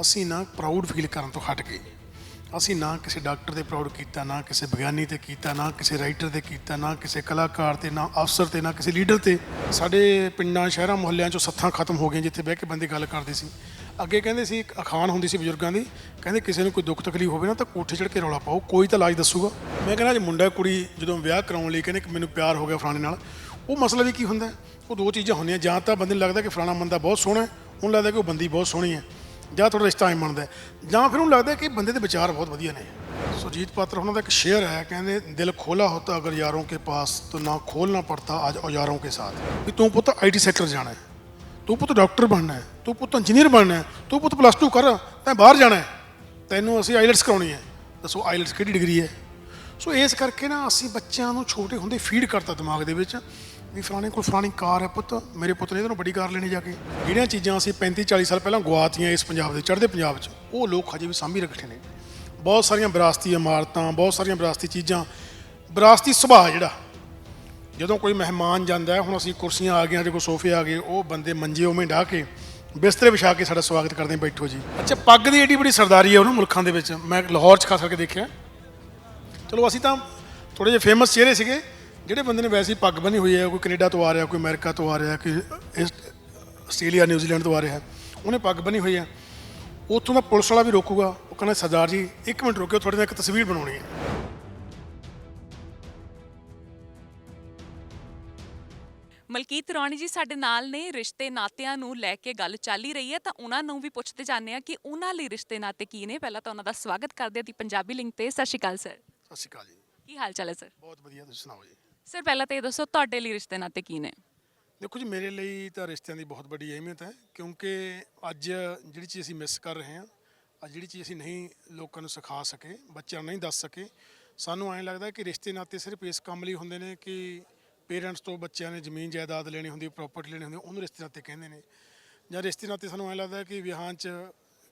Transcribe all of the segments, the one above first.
ਅਸੀਂ ਨਾ proud feel ਕਰਨ ਤੋਂ ਹਟ ਗਏ। ਅਸੀਂ ਨਾ ਕਿਸੇ ਡਾਕਟਰ ਤੇ ਪ੍ਰਾਊਡ ਕੀਤਾ, ਨਾ ਕਿਸੇ ਵਿਗਿਆਨੀ ਤੇ ਕੀਤਾ, ਨਾ ਕਿਸੇ ਰਾਈਟਰ ਤੇ ਕੀਤਾ, ਨਾ ਕਿਸੇ ਕਲਾਕਾਰ ਤੇ, ਨਾ ਅਫਸਰ ਤੇ, ਨਾ ਕਿਸੇ ਲੀਡਰ ਤੇ। ਸਾਡੇ ਪਿੰਡਾਂ, ਸ਼ਹਿਰਾਂ, ਮੁਹੱਲਿਆਂ ਚੋਂ ਸੱਥਾਂ ਖਤਮ ਹੋ ਗਈਆਂ ਜਿੱਥੇ ਬਹਿ ਕੇ ਬੰਦੇ ਗੱਲ ਕਰਦੇ ਸੀ। ਅੱਗੇ ਕਹਿੰਦੇ ਸੀ, ਇੱਕ ਅਖਾਣ ਹੁੰਦੀ ਸੀ ਬਜ਼ੁਰਗਾਂ ਦੀ, ਕਹਿੰਦੇ ਕਿਸੇ ਨੂੰ ਕੋਈ ਦੁੱਖ ਤਕਲੀਫ ਹੋਵੇ ਨਾ ਤਾਂ ਕੋਠੇ ਚੜ੍ਹ ਕੇ ਰੌਲਾ ਪਾਓ, ਕੋਈ ਤਾਂ ਇਲਾਜ ਦੱਸੂਗਾ। ਮੈਂ ਕਹਿੰਦਾ ਜੇ ਮੁੰਡਾ ਕੁੜੀ ਜਦੋਂ ਵਿਆਹ ਕਰਾਉਣ ਲਈ ਕਹਿੰਦੇ ਕਿ ਮੈਨੂੰ ਪਿਆਰ ਹੋ ਗਿਆ ਫਲਾਣੇ ਨਾਲ, ਉਹ ਮਸਲਾ ਵੀ ਕੀ ਹੁੰਦਾ? ਉਹ ਦੋ ਚੀਜ਼ਾਂ ਹੁੰਦੀਆਂ, ਜਾਂ ਤਾਂ ਬੰਦੇ ਨੂੰ ਲੱਗਦਾ ਕਿ ਫਲਾਣਾ ਬੰਦਾ ਬਹੁਤ ਸੋਹਣਾ ਹੈ, ਉਹਨੂੰ ਲੱਗਦਾ ਕਿ ਉਹ ਬੰਦੀ ਬਹੁਤ ਸੋਹਣੀ ਹੈ। ਜਾਂ ਤੁਹਾਡਾ ਰਿਸ਼ਤਾ ਨਹੀਂ ਬਣਦਾ ਜਾਂ ਫਿਰ ਉਹਨੂੰ ਲੱਗਦਾ ਕਿ ਬੰਦੇ ਦੇ ਵਿਚਾਰ ਬਹੁਤ ਵਧੀਆ ਨੇ। ਸੁਰਜੀਤ ਪਾਤਰ ਉਹਨਾਂ ਦਾ ਇੱਕ ਸ਼ੇਅਰ ਹੈ, ਕਹਿੰਦੇ, ਦਿਲ ਖੋਲਾ ਹੋਤਾ ਅਗਰ ਯਾਰੋਂ ਕੇ ਪਾਸ, ਤਾਂ ਨਾ ਖੋਲਣਾ ਪੜਤਾ ਅੱਜ ਔਜ਼ਾਰੋਂ ਕੇ ਸਾਥ। ਵੀ ਤੂੰ ਪੁੱਤ ਆਈਟੀ ਸੈਕਟਰ ਜਾਣਾ ਹੈ। ਤੂੰ ਪੁੱਤ ਡਾਕਟਰ ਬਣਨਾ ਹੈ। ਤੂੰ ਪੁੱਤ ਇੰਜੀਨੀਅਰ ਬਣਨਾ ਹੈ। ਤੂੰ ਪੁੱਤ ਪਲੱਸ 2 ਕਰ, ਤੈਂ ਬਾਹਰ ਜਾਣਾ ਹੈ। ਤੈਨੂੰ ਅਸੀਂ ਆਈਲਟਸ ਕਰਾਉਣੀ ਹੈ। ਦੱਸੋ ਆਈਲਟਸ ਕਿਹੜੀ ਡਿਗਰੀ ਹੈ? ਸੋ ਇਸ ਕਰਕੇ ਨਾ ਅਸੀਂ ਬੱਚਿਆਂ ਨੂੰ ਛੋਟੇ ਹੁੰਦੇ ਫੀਡ ਕਰਤਾ ਦਿਮਾਗ ਦੇ ਵਿੱਚ। ਵੀ ਫਲਾਣੇ ਕੋਲ ਫਲਾਣੀ ਕਾਰ ਹੈ ਪੁੱਤ ਮੇਰੇ ਪੁੱਤ ਨੇ ਇਹਦੇ ਨਾਲੋਂ ਵੱਡੀ ਕਾਰ ਲੈਣੀ ਜਾ ਕੇ। ਜਿਹੜੀਆਂ ਚੀਜ਼ਾਂ ਅਸੀਂ 35 40 ਸਾਲ ਪਹਿਲਾਂ ਗਵਾਤੀਆਂ ਇਸ ਪੰਜਾਬ ਦੇ ਚੜ੍ਹਦੇ ਪੰਜਾਬ 'ਚ ਉਹ ਲੋਕ ਹਜੇ ਵੀ ਸਾਂਭੀ ਰੱਖੇ ਨੇ। ਬਹੁਤ ਸਾਰੀਆਂ ਵਿਰਾਸਤੀ ਇਮਾਰਤਾਂ ਬਹੁਤ ਸਾਰੀਆਂ ਵਿਰਾਸਤੀ ਚੀਜ਼ਾਂ ਵਿਰਾਸਤੀ ਸੁਭਾਅ ਜਿਹੜਾ। ਜਦੋਂ ਕੋਈ ਮਹਿਮਾਨ ਜਾਂਦਾ ਹੁਣ ਅਸੀਂ ਕੁਰਸੀਆਂ ਆ ਗਈਆਂ ਜੇ ਕੋਈ ਸੋਫੇ ਆ ਗਏ ਉਹ ਬੰਦੇ ਮੰਜੇ ਉਵੇਂ ਢਾ ਕੇ ਬਿਸਤਰੇ ਵਿਛਾ ਕੇ ਸਾਡਾ ਸਵਾਗਤ ਕਰਦੇ ਆ, ਬੈਠੋ ਜੀ। ਅੱਛਾ ਪੱਗ ਦੀ ਏਡੀ ਬੜੀ ਸਰਦਾਰੀ ਹੈ ਉਹਨੂੰ ਮੁਲਕਾਂ ਦੇ ਵਿੱਚ। ਮੈਂ ਲਾਹੌਰ 'ਚ ਖਾਸ ਕਰਕੇ ਦੇਖਿਆ। ਚਲੋ ਅਸੀਂ ਤਾਂ ਥੋੜੇ ਜਿਹੇ ਫੇਮਸ ਚਿਹਰੇ ਸੀਗੇ। ਜਿਹੜੇ ਬੰਦੇ ਨੇ ਵੈਸੇ ਹੀ ਪੱਗ ਬੰਨੀ ਹੋਈ ਹੈ ਕੋਈ ਕੈਨੇਡਾ ਤੋਂ ਆ ਰਿਹਾ ਕੋਈ ਅਮਰੀਕਾ ਤੋਂ ਆ ਰਿਹਾ ਕੋਈ ਇਸ ਆਸਟ੍ਰੇਲੀਆ ਨਿਊਜ਼ੀਲੈਂਡ ਤੋਂ ਆ ਰਿਹਾ ਉਹਨੇ ਪੱਗ ਬੰਨੀ ਹੋਈ ਹੈ। ਉੱਥੋਂ ਦਾ ਪੁਲਿਸ ਵਾਲਾ ਵੀ ਰੋਕੂਗਾ ਉਹ ਕਹਿੰਦਾ ਸਰਦਾਰ ਜੀ ਇੱਕ ਮਿੰਟ ਰੁਕਿਓ ਤੁਹਾਡੇ ਨਾਲ ਇੱਕ ਤਸਵੀਰ ਬਣਾਉਣੀ ਹੈ। ਮਲਕੀਤ ਰੌਣੀ ਜੀ ਸਾਡੇ ਨਾਲ ਨੇ ਰਿਸ਼ਤੇ ਨਾਤਿਆਂ ਨੂੰ ਲੈ ਕੇ ਗੱਲ ਚੱਲ ਹੀ ਰਹੀ ਹੈ ਤਾਂ ਉਹਨਾਂ ਨੂੰ ਵੀ ਪੁੱਛਦੇ ਜਾਂਦੇ ਆ ਕਿ ਉਹਨਾਂ ਲਈ ਰਿਸ਼ਤੇ ਨਾਤੇ ਕੀ ਨੇ। ਪਹਿਲਾਂ ਤਾਂ ਉਹਨਾਂ ਦਾ ਸਵਾਗਤ ਕਰਦੇ ਹਾਂ ਦੀ ਪੰਜਾਬੀ ਲਿੰਕ ਤੇ। ਸਤਿ ਸ਼੍ਰੀ ਅਕਾਲ ਸਰ। ਸਤਿ ਸ਼੍ਰੀ ਅਕਾਲ ਜੀ। ਕੀ ਹਾਲ ਚਾਲ ਹੈ ਸਰ? ਬਹੁਤ ਵਧੀਆ ਤੁਸੀਂ ਸੁਣਾਓ ਜੀ। ਸਰ, ਪਹਿਲਾਂ ਤਾਂ ਇਹ ਦੱਸੋ, ਤੁਹਾਡੇ ਲਈ ਰਿਸ਼ਤੇ ਨਾਤੇ ਕੀ ਨੇ? ਦੇਖੋ ਜੀ, ਮੇਰੇ ਲਈ ਤਾਂ ਰਿਸ਼ਤਿਆਂ ਦੀ ਬਹੁਤ ਵੱਡੀ ਅਹਿਮੀਅਤ ਹੈ, ਕਿਉਂਕਿ ਅੱਜ ਜਿਹੜੀ ਚੀਜ਼ ਅਸੀਂ ਮਿਸ ਕਰ ਰਹੇ ਹਾਂ, ਅੱਜ ਜਿਹੜੀ ਚੀਜ਼ ਅਸੀਂ ਨਹੀਂ ਲੋਕਾਂ ਨੂੰ ਸਿਖਾ ਸਕੇ, ਬੱਚਿਆਂ ਨੂੰ ਨਹੀਂ ਦੱਸ ਸਕੇ, ਸਾਨੂੰ ਐਂ ਲੱਗਦਾ ਕਿ ਰਿਸ਼ਤੇ ਨਾਤੇ ਸਿਰਫ ਇਸ ਕੰਮ ਲਈ ਹੁੰਦੇ ਨੇ ਕਿ ਪੇਰੈਂਟਸ ਤੋਂ ਬੱਚਿਆਂ ਨੇ ਜ਼ਮੀਨ ਜਾਇਦਾਦ ਲੈਣੀ ਹੁੰਦੀ ਪ੍ਰਾਪਰਟੀ ਲੈਣੀ ਹੁੰਦੀ, ਉਹਨੂੰ ਰਿਸ਼ਤੇ ਨਾਤੇ ਕਹਿੰਦੇ ਨੇ। ਜਾਂ ਰਿਸ਼ਤੇ ਨਾਤੇ ਸਾਨੂੰ ਐਂ ਲੱਗਦਾ ਕਿ ਵਿਆਹਾਂ 'ਚ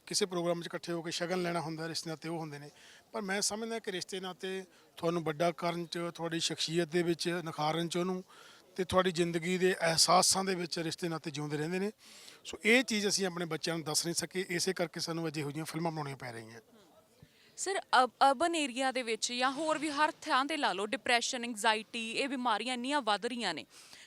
ਕਿਸੇ ਪ੍ਰੋਗਰਾਮ 'ਚ ਇਕੱਠੇ ਹੋ ਕੇ ਸ਼ਗਨ ਲੈਣਾ ਹੁੰਦਾ ਰਿਸ਼ਤੇ ਨਾਤੇ ਉਹ ਹੁੰਦੇ ਨੇ। ਪਰ ਮੈਂ ਸਮਝਦਾ ਕਿ ਰਿਸ਼ਤੇ ਨਾਤੇ ਤੁਹਾਨੂੰ ਵੱਡਾ ਕਰਨ 'ਚ, ਤੁਹਾਡੀ ਸ਼ਖਸੀਅਤ ਦੇ ਵਿੱਚ ਨਿਖਾਰਨ 'ਚ ਉਹਨੂੰ ਤੇ ਤੁਹਾਡੀ ਜ਼ਿੰਦਗੀ ਦੇ ਅਹਿਸਾਸਾਂ ਦੇ ਵਿੱਚ ਰਿਸ਼ਤੇ ਨਾਤੇ ਜਿਉਂਦੇ ਰਹਿੰਦੇ ਨੇ। ਸੋ ਇਹ ਚੀਜ਼ ਅਸੀਂ ਆਪਣੇ ਬੱਚਿਆਂ ਨੂੰ ਦੱਸ ਨਹੀਂ ਸਕੇ ਇਸੇ ਕਰਕੇ ਸਾਨੂੰ ਅਜੇ ਇਹੋ ਫਿਲਮਾਂ ਬਣਾਉਣੀਆਂ ਪੈ ਰਹੀਆਂ। ਸਰ ਅਰਬਨ ਏਰੀਆ ਦੇ ਵਿੱਚ ਜਾਂ ਹੋਰ ਵੀ ਹਰ ਥਾਂ ਤੇ ਲਾ ਲਓ ਡਿਪਰੈਸ਼ਨ ਐਂਗਜ਼ਾਇਟੀ ਇਹ ਬਿਮਾਰੀਆਂ ਇੰਨੀਆਂ ਵੱਧ ਰਹੀਆਂ ਨੇ।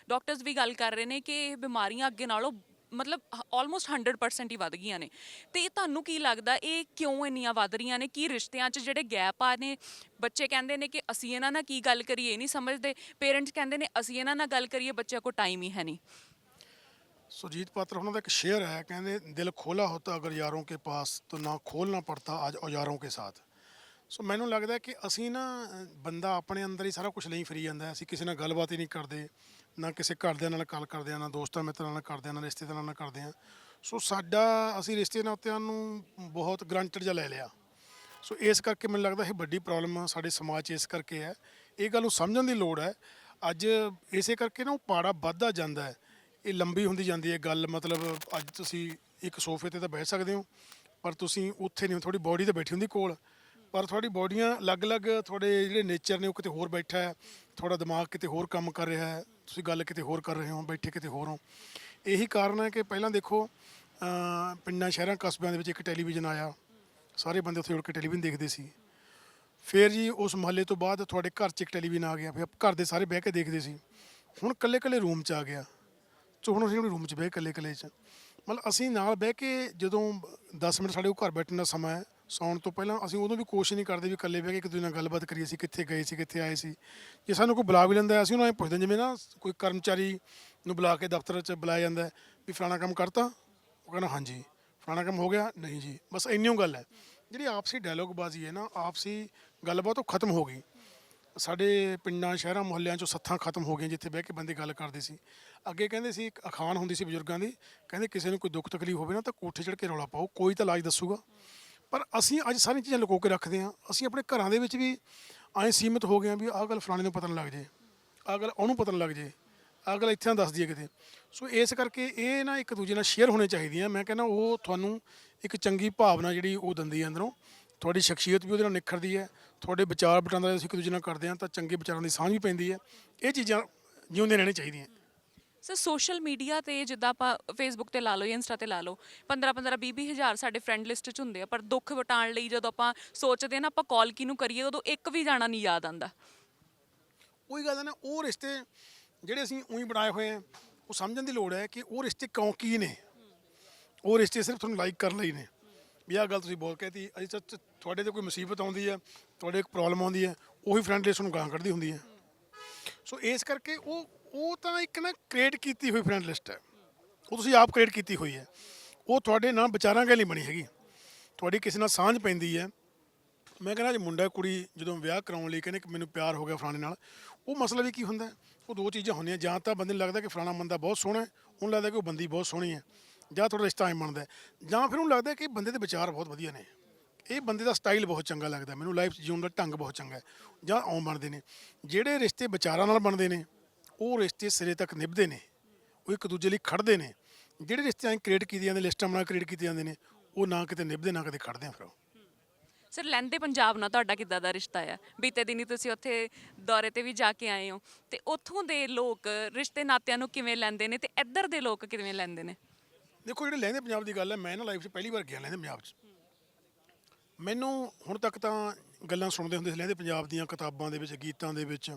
ਡਾਕਟਰਸ ਵੀ ਗੱਲ ਕਰ ਰਹੇ ਨੇ ਕਿ ਇਹ ਬਿਮਾਰੀਆਂ ਅੱਗੇ ਨਾਲੋਂ ਮਤਲਬ ਆਲਮੋਸਟ 100% ਹੀ ਵੱਧ ਗਈਆਂ ਨੇ। ਤੇ ਇਹ ਤੁਹਾਨੂੰ ਕੀ ਲੱਗਦਾ, ਇਹ ਕਿਉਂ ਇੰਨੀਆਂ ਵੱਧ ਰਹੀਆਂ ਨੇ? ਕੀ ਰਿਸ਼ਤਿਆਂ 'ਚ ਜਿਹੜੇ ਗੈਪ ਆ ਨੇ, ਬੱਚੇ ਕਹਿੰਦੇ ਨੇ ਕਿ ਅਸੀਂ ਇਹਨਾਂ ਨਾਲ ਕੀ ਗੱਲ ਕਰੀਏ, ਇਹ ਨਹੀਂ ਸਮਝਦੇ। ਪੇਰੈਂਟਸ ਕਹਿੰਦੇ ਨੇ, ਅਸੀਂ ਇਹਨਾਂ ਨਾਲ ਗੱਲ ਕਰੀਏ, ਬੱਚਿਆਂ ਕੋਲ ਟਾਈਮ ਹੀ ਹੈ ਨਹੀਂ। ਸੁਰਜੀਤ ਪਾਤਰ, ਉਹਨਾਂ ਦਾ ਇੱਕ ਸ਼ੇਅਰ ਹੈ, ਕਹਿੰਦੇ, ਦਿਲ ਖੋਲਾ ਹੋਤਾ ਅਗਰ ਯਾਰੋਂ ਕੇ ਪਾਸ, ਤਾਂ ਨਾ ਖੋਲਣਾ ਪੜਤਾ ਅੱਜ ਔਜ਼ਾਰੋਂ ਕੇ ਸਾਥ। ਸੋ ਮੈਨੂੰ ਲੱਗਦਾ ਕਿ ਅਸੀਂ ਨਾ ਬੰਦਾ ਆਪਣੇ ਅੰਦਰ ਹੀ ਸਾਰਾ ਕੁਝ ਲਈ ਫਰੀ ਜਾਂਦਾ ਅਸੀਂ ਕਿਸੇ ਨਾਲ ਗੱਲਬਾਤ ਹੀ ਨਹੀਂ ਕਰਦੇ। ਨਾ ਕਿਸੇ ਘਰਦਿਆਂ ਨਾਲ ਗੱਲ ਕਰਦੇ ਆ, ਨਾ ਦੋਸਤਾਂ ਮਿੱਤਰਾਂ ਨਾਲ ਕਰਦੇ ਆ, ਨਾ ਰਿਸ਼ਤੇਦਾਰਾਂ ਨਾਲ ਕਰਦੇ ਆ। ਸੋ ਸਾਡਾ, ਅਸੀਂ ਰਿਸ਼ਤੇ ਨਾਤਿਆਂ ਨੂੰ ਬਹੁਤ ਗਰੰਟਡ ਜਿਹਾ ਲੈ ਲਿਆ। ਸੋ ਇਸ ਕਰਕੇ ਮੈਨੂੰ ਲੱਗਦਾ ਇਹ ਵੱਡੀ ਪ੍ਰੋਬਲਮ ਸਾਡੇ ਸਮਾਜ 'ਚ ਇਸ ਕਰਕੇ ਹੈ। ਇਹ ਗੱਲ ਨੂੰ ਸਮਝਣ ਦੀ ਲੋੜ ਹੈ। ਅੱਜ ਇਸੇ ਕਰਕੇ ਨਾ ਉਹ ਪਾੜਾ ਵੱਧਦਾ ਜਾਂਦਾ ਹੈ। ਇਹ ਲੰਬੀ ਹੁੰਦੀ ਜਾਂਦੀ ਹੈ ਗੱਲ, ਮਤਲਬ ਅੱਜ ਤੁਸੀਂ ਇੱਕ ਸੋਫੇ ਤੇ ਤਾਂ ਬਹਿ ਸਕਦੇ ਹੋ, ਪਰ ਤੁਸੀਂ ਉੱਥੇ ਨਹੀਂ, ਤੁਹਾਡੀ ਬਾਡੀ 'ਤੇ ਬੈਠੀ ਹੁੰਦੀ ਕੋਲ। ਪਰ ਤੁਹਾਡੀ ਬਾਡੀਆਂ ਅਲੱਗ-ਅਲੱਗ, ਤੁਹਾਡੇ ਜਿਹੜੇ ਨੇਚਰ ਨੇ ਉਹ ਕਿਤੇ ਹੋਰ ਬੈਠਾ ਹੈ, ਤੁਹਾਡਾ ਦਿਮਾਗ ਕਿਤੇ ਹੋਰ ਕੰਮ ਕਰ ਰਿਹਾ ਹੈ। ਤੁਸੀਂ ਗੱਲ ਕਿਤੇ ਹੋਰ ਕਰ ਰਹੇ ਹੋ, ਬੈਠੇ ਕਿਤੇ ਹੋਰ ਹੋ। ਇਹੀ ਕਾਰਨ ਹੈ ਕਿ ਪਹਿਲਾਂ ਦੇਖੋ, ਅਹ, ਪਿੰਡਾਂ, ਸ਼ਹਿਰਾਂ, ਕਸਬਿਆਂ ਦੇ ਵਿੱਚ ਇੱਕ ਟੈਲੀਵਿਜ਼ਨ ਆਇਆ। ਸਾਰੇ ਬੰਦੇ ਉੱਥੇ ਉੜ ਕੇ ਟੈਲੀਵਿਜ਼ਨ ਦੇਖਦੇ ਸੀ। ਫਿਰ ਜੀ ਉਸ ਮਹੱਲੇ ਤੋਂ ਬਾਅਦ ਤੁਹਾਡੇ ਘਰ 'ਚ ਇੱਕ ਟੈਲੀਵਿਜ਼ਨ ਆ ਗਿਆ, ਫਿਰ ਘਰ ਦੇ ਸਾਰੇ ਬਹਿ ਕੇ ਦੇਖਦੇ ਸੀ। ਹੁਣ ਇਕੱਲੇ ਇਕੱਲੇ ਰੂਮ 'ਚ ਆ ਗਿਆ। ਸੋ ਹੁਣ ਅਸੀਂ ਆਪਣੇ ਰੂਮ 'ਚ ਬਹਿ ਇਕੱਲੇ ਇਕੱਲੇ 'ਚ। ਮਤਲਬ ਅਸੀਂ ਨਾਲ ਬਹਿ ਕੇ ਜਦੋਂ 10 ਮਿੰਟ ਸਾਡੇ ਉਹ ਘਰ ਬੈਠਣ ਦਾ ਸਮਾਂ ਹੈ ਸੌਣ ਤੋਂ ਪਹਿਲਾਂ ਅਸੀਂ ਉਦੋਂ ਵੀ ਕੋਸ਼ਿਸ਼ ਨਹੀਂ ਕਰਦੇ ਵੀ ਇਕੱਲੇ ਬਹਿ ਕੇ ਇੱਕ ਦੂਜੇ ਨਾਲ ਗੱਲਬਾਤ ਕਰੀਏ ਅਸੀਂ ਕਿੱਥੇ ਗਏ ਸੀ, ਕਿੱਥੇ ਆਏ ਸੀ। ਜੇ ਸਾਨੂੰ ਕੋਈ ਬੁਲਾ ਵੀ ਲੈਂਦਾ ਅਸੀਂ ਉਹਨਾਂ ਨੂੰ ਪੁੱਛਦੇ ਹਾਂ, ਜਿਵੇਂ ਨਾ ਕੋਈ ਕਰਮਚਾਰੀ ਨੂੰ ਬੁਲਾ ਕੇ ਦਫ਼ਤਰ 'ਚ ਬੁਲਾਇਆ ਜਾਂਦਾ ਹੈ ਵੀ ਫਲਾਣਾ ਕੰਮ ਕਰਤਾ, ਉਹ ਕਹਿੰਦਾ ਹਾਂਜੀ। ਫਲਾਣਾ ਕੰਮ ਹੋ ਗਿਆ, ਨਹੀਂ ਜੀ। ਬਸ ਇੰਨੀ ਓ ਗੱਲ ਹੈ। ਜਿਹੜੀ ਆਪਸੀ ਡਾਇਲੋਗ ਬਾਜ਼ੀ ਹੈ ਨਾ, ਆਪਸੀ ਗੱਲਬਾਤ ਉਹ ਖਤਮ ਹੋ ਗਈ। ਸਾਡੇ ਪਿੰਡਾਂ, ਸ਼ਹਿਰਾਂ, ਮੁਹੱਲਿਆਂ ਚੋਂ ਸੱਥਾਂ ਖਤਮ ਹੋ ਗਈਆਂ, ਜਿੱਥੇ ਬਹਿ ਕੇ ਬੰਦੇ ਗੱਲ ਕਰਦੇ ਸੀ। ਅੱਗੇ ਕਹਿੰਦੇ ਸੀ, ਇੱਕ ਅਖਾਣ ਹੁੰਦੀ ਸੀ ਬਜ਼ੁਰਗਾਂ ਦੀ, ਕਹਿੰਦੇ ਕਿਸੇ ਨੂੰ ਕੋਈ ਦੁੱਖ ਤਕਲੀਫ ਹੋਵੇ ਨਾ, ਤਾਂ ਕੋਠੇ ਚੜ੍ਹ ਕੇ ਰੌਲਾ ਪਾਓ, ਕੋਈ ਤਾਂ ਇਲਾਜ ਦੱਸੂਗਾ। ਪਰ ਅਸੀਂ ਅੱਜ ਸਾਰੀਆਂ ਚੀਜ਼ਾਂ ਲੁਕੋ ਕੇ ਰੱਖਦੇ ਹਾਂ। ਅਸੀਂ ਆਪਣੇ ਘਰਾਂ ਦੇ ਵਿੱਚ ਵੀ ਐਂ ਸੀਮਿਤ ਹੋ ਗਏ ਹਾਂ ਵੀ ਆਹ ਗੱਲ ਫਲਾਣੇ ਨੂੰ ਪਤਾ ਨਾ ਲੱਗ ਜੇ, ਆਹ ਗੱਲ ਉਹਨੂੰ ਪਤਾ ਨਾ ਲੱਗ ਜੇ, ਆਹ ਗੱਲ ਇੱਥੇ ਨਾ ਦੱਸ ਦਈਏ ਕਿਤੇ। ਸੋ ਇਸ ਕਰਕੇ ਇਹ ਨਾ ਇੱਕ ਦੂਜੇ ਨਾਲ ਸ਼ੇਅਰ ਹੋਣੇ ਚਾਹੀਦੀਆਂ ਮੈਂ ਕਹਿੰਦਾ ਉਹ ਤੁਹਾਨੂੰ ਇੱਕ ਚੰਗੀ ਭਾਵਨਾ ਜਿਹੜੀ ਉਹ ਦਿੰਦੀ ਹੈ ਅੰਦਰੋਂ। ਤੁਹਾਡੀ ਸ਼ਖਸੀਅਤ ਵੀ ਉਹਦੇ ਨਾਲ ਨਿਖਰਦੀ ਹੈ। ਤੁਹਾਡੇ ਵਿਚਾਰ ਵਟਾਂਦਰਾ ਅਸੀਂ ਇੱਕ ਦੂਜੇ ਨਾਲ ਕਰਦੇ ਹਾਂ ਤਾਂ ਚੰਗੇ ਵਿਚਾਰਾਂ ਦੀ ਸਾਂਝ ਵੀ ਪੈਂਦੀ ਹੈ। ਇਹ ਚੀਜ਼ਾਂ ਜਿਉਂਦੀਆਂ ਰਹਿਣੀਆਂ ਚਾਹੀਦੀਆਂ। ਸਰ ਸੋਸ਼ਲ ਮੀਡੀਆ ਤੇ ਜਿੱਦਾਂ ਆਪਾਂ ਫੇਸਬੁੱਕ ਤੇ ਲਾ ਲਓ ਜਾਂ ਇੰਸਟਾ ਤੇ ਲਾ ਲਓ 15 15 20 20 ਹਜ਼ਾਰ ਸਾਡੇ ਫਰੈਂਡ ਲਿਸਟ 'ਚ ਹੁੰਦੇ ਆ, ਪਰ ਦੁੱਖ ਵਟਾਉਣ ਲਈ ਜਦੋਂ ਆਪਾਂ ਸੋਚਦੇ ਹਾਂ ਨਾ, ਆਪਾਂ ਕਾਲ ਕਿਹਨੂੰ ਕਰੀਏ, ਉਦੋਂ ਇੱਕ ਵੀ ਜਾਣਾ ਨਹੀਂ ਯਾਦ ਆਂਦਾ ਉਹੀ ਗੱਲ ਹੈ ਨਾ, ਉਹ ਰਿਸ਼ਤੇ ਜਿਹੜੇ ਅਸੀਂ ਉਹੀ ਬਣਾਏ ਹੋਏ ਆ, ਉਹ ਸਮਝਣ ਦੀ ਲੋੜ ਹੈ ਕਿ ਉਹ ਰਿਸ਼ਤੇ ਕਿਉਂ ਕੀ ਨੇ? ਉਹ ਰਿਸ਼ਤੇ ਸਿਰਫ ਤੁਹਾਨੂੰ ਲਾਈਕ ਕਰਨ ਲਈ ਨੇ। ਵੀ ਆਹ ਗੱਲ ਤੁਸੀਂ ਬੋਲ ਕੇ ਤੀ ਅਸੀਂ ਤਾਂ ਤੁਹਾਡੇ ਤੇ ਕੋਈ ਮੁਸੀਬਤ ਆਉਂਦੀ ਹੈ ਤੁਹਾਡੇ ਇੱਕ ਪ੍ਰੋਬਲਮ ਆਉਂਦੀ ਹੈ ਉਹੀ ਫਰੈਂਡ ਲਿਸਟ ਨੂੰ ਗਾਂ ਕੱਢਦੀ ਹੁੰਦੀ ਹੈ ਸੋ ਇਸ ਕਰਕੇ ਉਹ ਉਹ ਤਾਂ ਇੱਕ ਨਾ ਕ੍ਰੀਏਟ ਕੀਤੀ ਹੋਈ ਫਰੈਂਡ ਲਿਸਟ ਹੈ। ਉਹ ਤੁਸੀਂ ਆਪ ਕ੍ਰੀਏਟ ਕੀਤੀ ਹੋਈ ਹੈ। ਉਹ ਤੁਹਾਡੇ ਨਾਲ ਵਿਚਾਰਾਂ ਕੇ ਲਈ ਬਣੀ ਹੈਗੀ। ਤੁਹਾਡੀ ਕਿਸੇ ਨਾਲ ਸਾਂਝ ਪੈਂਦੀ ਹੈ। ਮੈਂ ਕਹਿੰਦਾ ਜੇ ਮੁੰਡਾ ਕੁੜੀ ਜਦੋਂ ਵਿਆਹ ਕਰਾਉਣ ਲਈ ਕਹਿੰਦੇ ਕਿ ਮੈਨੂੰ ਪਿਆਰ ਹੋ ਗਿਆ ਫਲਾਣੇ ਨਾਲ, ਉਹ ਮਸਲਾ ਵੀ ਕੀ ਹੁੰਦਾ ਉਹ ਦੋ ਚੀਜ਼ਾਂ ਹੁੰਦੀਆਂ। ਜਾਂ ਤਾਂ ਬੰਦੇ ਨੂੰ ਲੱਗਦਾ ਕਿ ਫਲਾਣਾ ਬੰਦਾ ਬਹੁਤ ਸੋਹਣਾ ਹੈ, ਉਹਨੂੰ ਲੱਗਦਾ ਕਿ ਉਹ ਬੰਦੀ ਬਹੁਤ ਸੋਹਣੀ ਹੈ। ਜਾਂ ਤੁਹਾਡਾ ਰਿਸ਼ਤਾ ਐਂ ਬਣਦਾ ਜਾਂ ਫਿਰ ਉਹਨੂੰ ਲੱਗਦਾ ਕਿ ਬੰਦੇ ਦੇ ਵਿਚਾਰ ਬਹੁਤ ਵਧੀਆ ਨੇ। ਇਹ ਬੰਦੇ ਦਾ ਸਟਾਈਲ ਬਹੁਤ ਚੰਗਾ ਲੱਗਦਾ ਮੈਨੂੰ ਲਾਈਫ 'ਚ ਜਿਉਣ ਦਾ ਢੰਗ ਬਹੁਤ ਚੰਗਾ ਹੈ। ਜਾਂ ਆਉਂ ਬਣਦੇ ਨੇ। ਜਿਹੜੇ ਰਿਸ਼ਤੇ ਵਿਚਾਰਾਂ ਨਾਲ ਬਣਦੇ ਨੇ ਉਹ ਰਿਸ਼ਤੇ ਸਿਰੇ ਤੱਕ ਨਿਭਦੇ ਨੇ ਉਹ ਇੱਕ ਦੂਜੇ ਲਈ ਖੜਦੇ ਨੇ। ਜਿਹੜੇ ਰਿਸ਼ਤੇ ਐਂ ਕ੍ਰੀਏਟ ਕੀਤੇ ਜਾਂਦੇ ਲਿਸਟਾਂ ਬਣਾ ਕ੍ਰੀਏਟ ਕੀਤੇ ਜਾਂਦੇ ਨੇ ਉਹ ਨਾ ਕਿਤੇ ਨਿਭਦੇ ਨਾ ਕਿਤੇ ਖੜਦੇ ਆ ਫਿਰ ਉਹ। ਸਰ ਲਹਿੰਦੇ ਪੰਜਾਬ ਨਾਲ ਤੁਹਾਡਾ ਕਿੱਦਾਂ ਦਾ ਰਿਸ਼ਤਾ ਹੈ ਬੀਤੇ ਦਿਨੀ ਤੁਸੀਂ ਉੱਥੇ ਦੌਰੇ ਤੇ ਵੀ ਜਾ ਕੇ ਆਏ ਹੋ ਤੇ ਉੱਥੋਂ ਦੇ ਲੋਕ ਰਿਸ਼ਤੇ ਨਾਤਿਆਂ ਨੂੰ ਕਿਵੇਂ ਲੈਂਦੇ ਨੇ ਤੇ ਇੱਧਰ ਦੇ ਲੋਕ ਕਿਵੇਂ ਲੈਂਦੇ ਨੇ? ਦੇਖੋ ਜਿਹੜੇ ਲਹਿੰਦੇ ਪੰਜਾਬ ਦੀ ਗੱਲ ਹੈ ਮੈਂ ਨਾ ਲਾਈਫ 'ਚ ਪਹਿਲੀ ਵਾਰ ਗਿਆ ਲਹਿੰਦੇ ਪੰਜਾਬ 'ਚ। ਮੈਨੂੰ ਹੁਣ ਤੱਕ ਤਾਂ ਗੱਲਾਂ ਸੁਣਦੇ ਹੁੰਦੇ ਸੀ ਲਹਿੰਦੇ ਪੰਜਾਬ ਦੀਆਂ ਕਿਤਾਬਾਂ ਦੇ ਵਿੱਚ ਗੀਤਾਂ ਦੇ ਵਿੱਚ।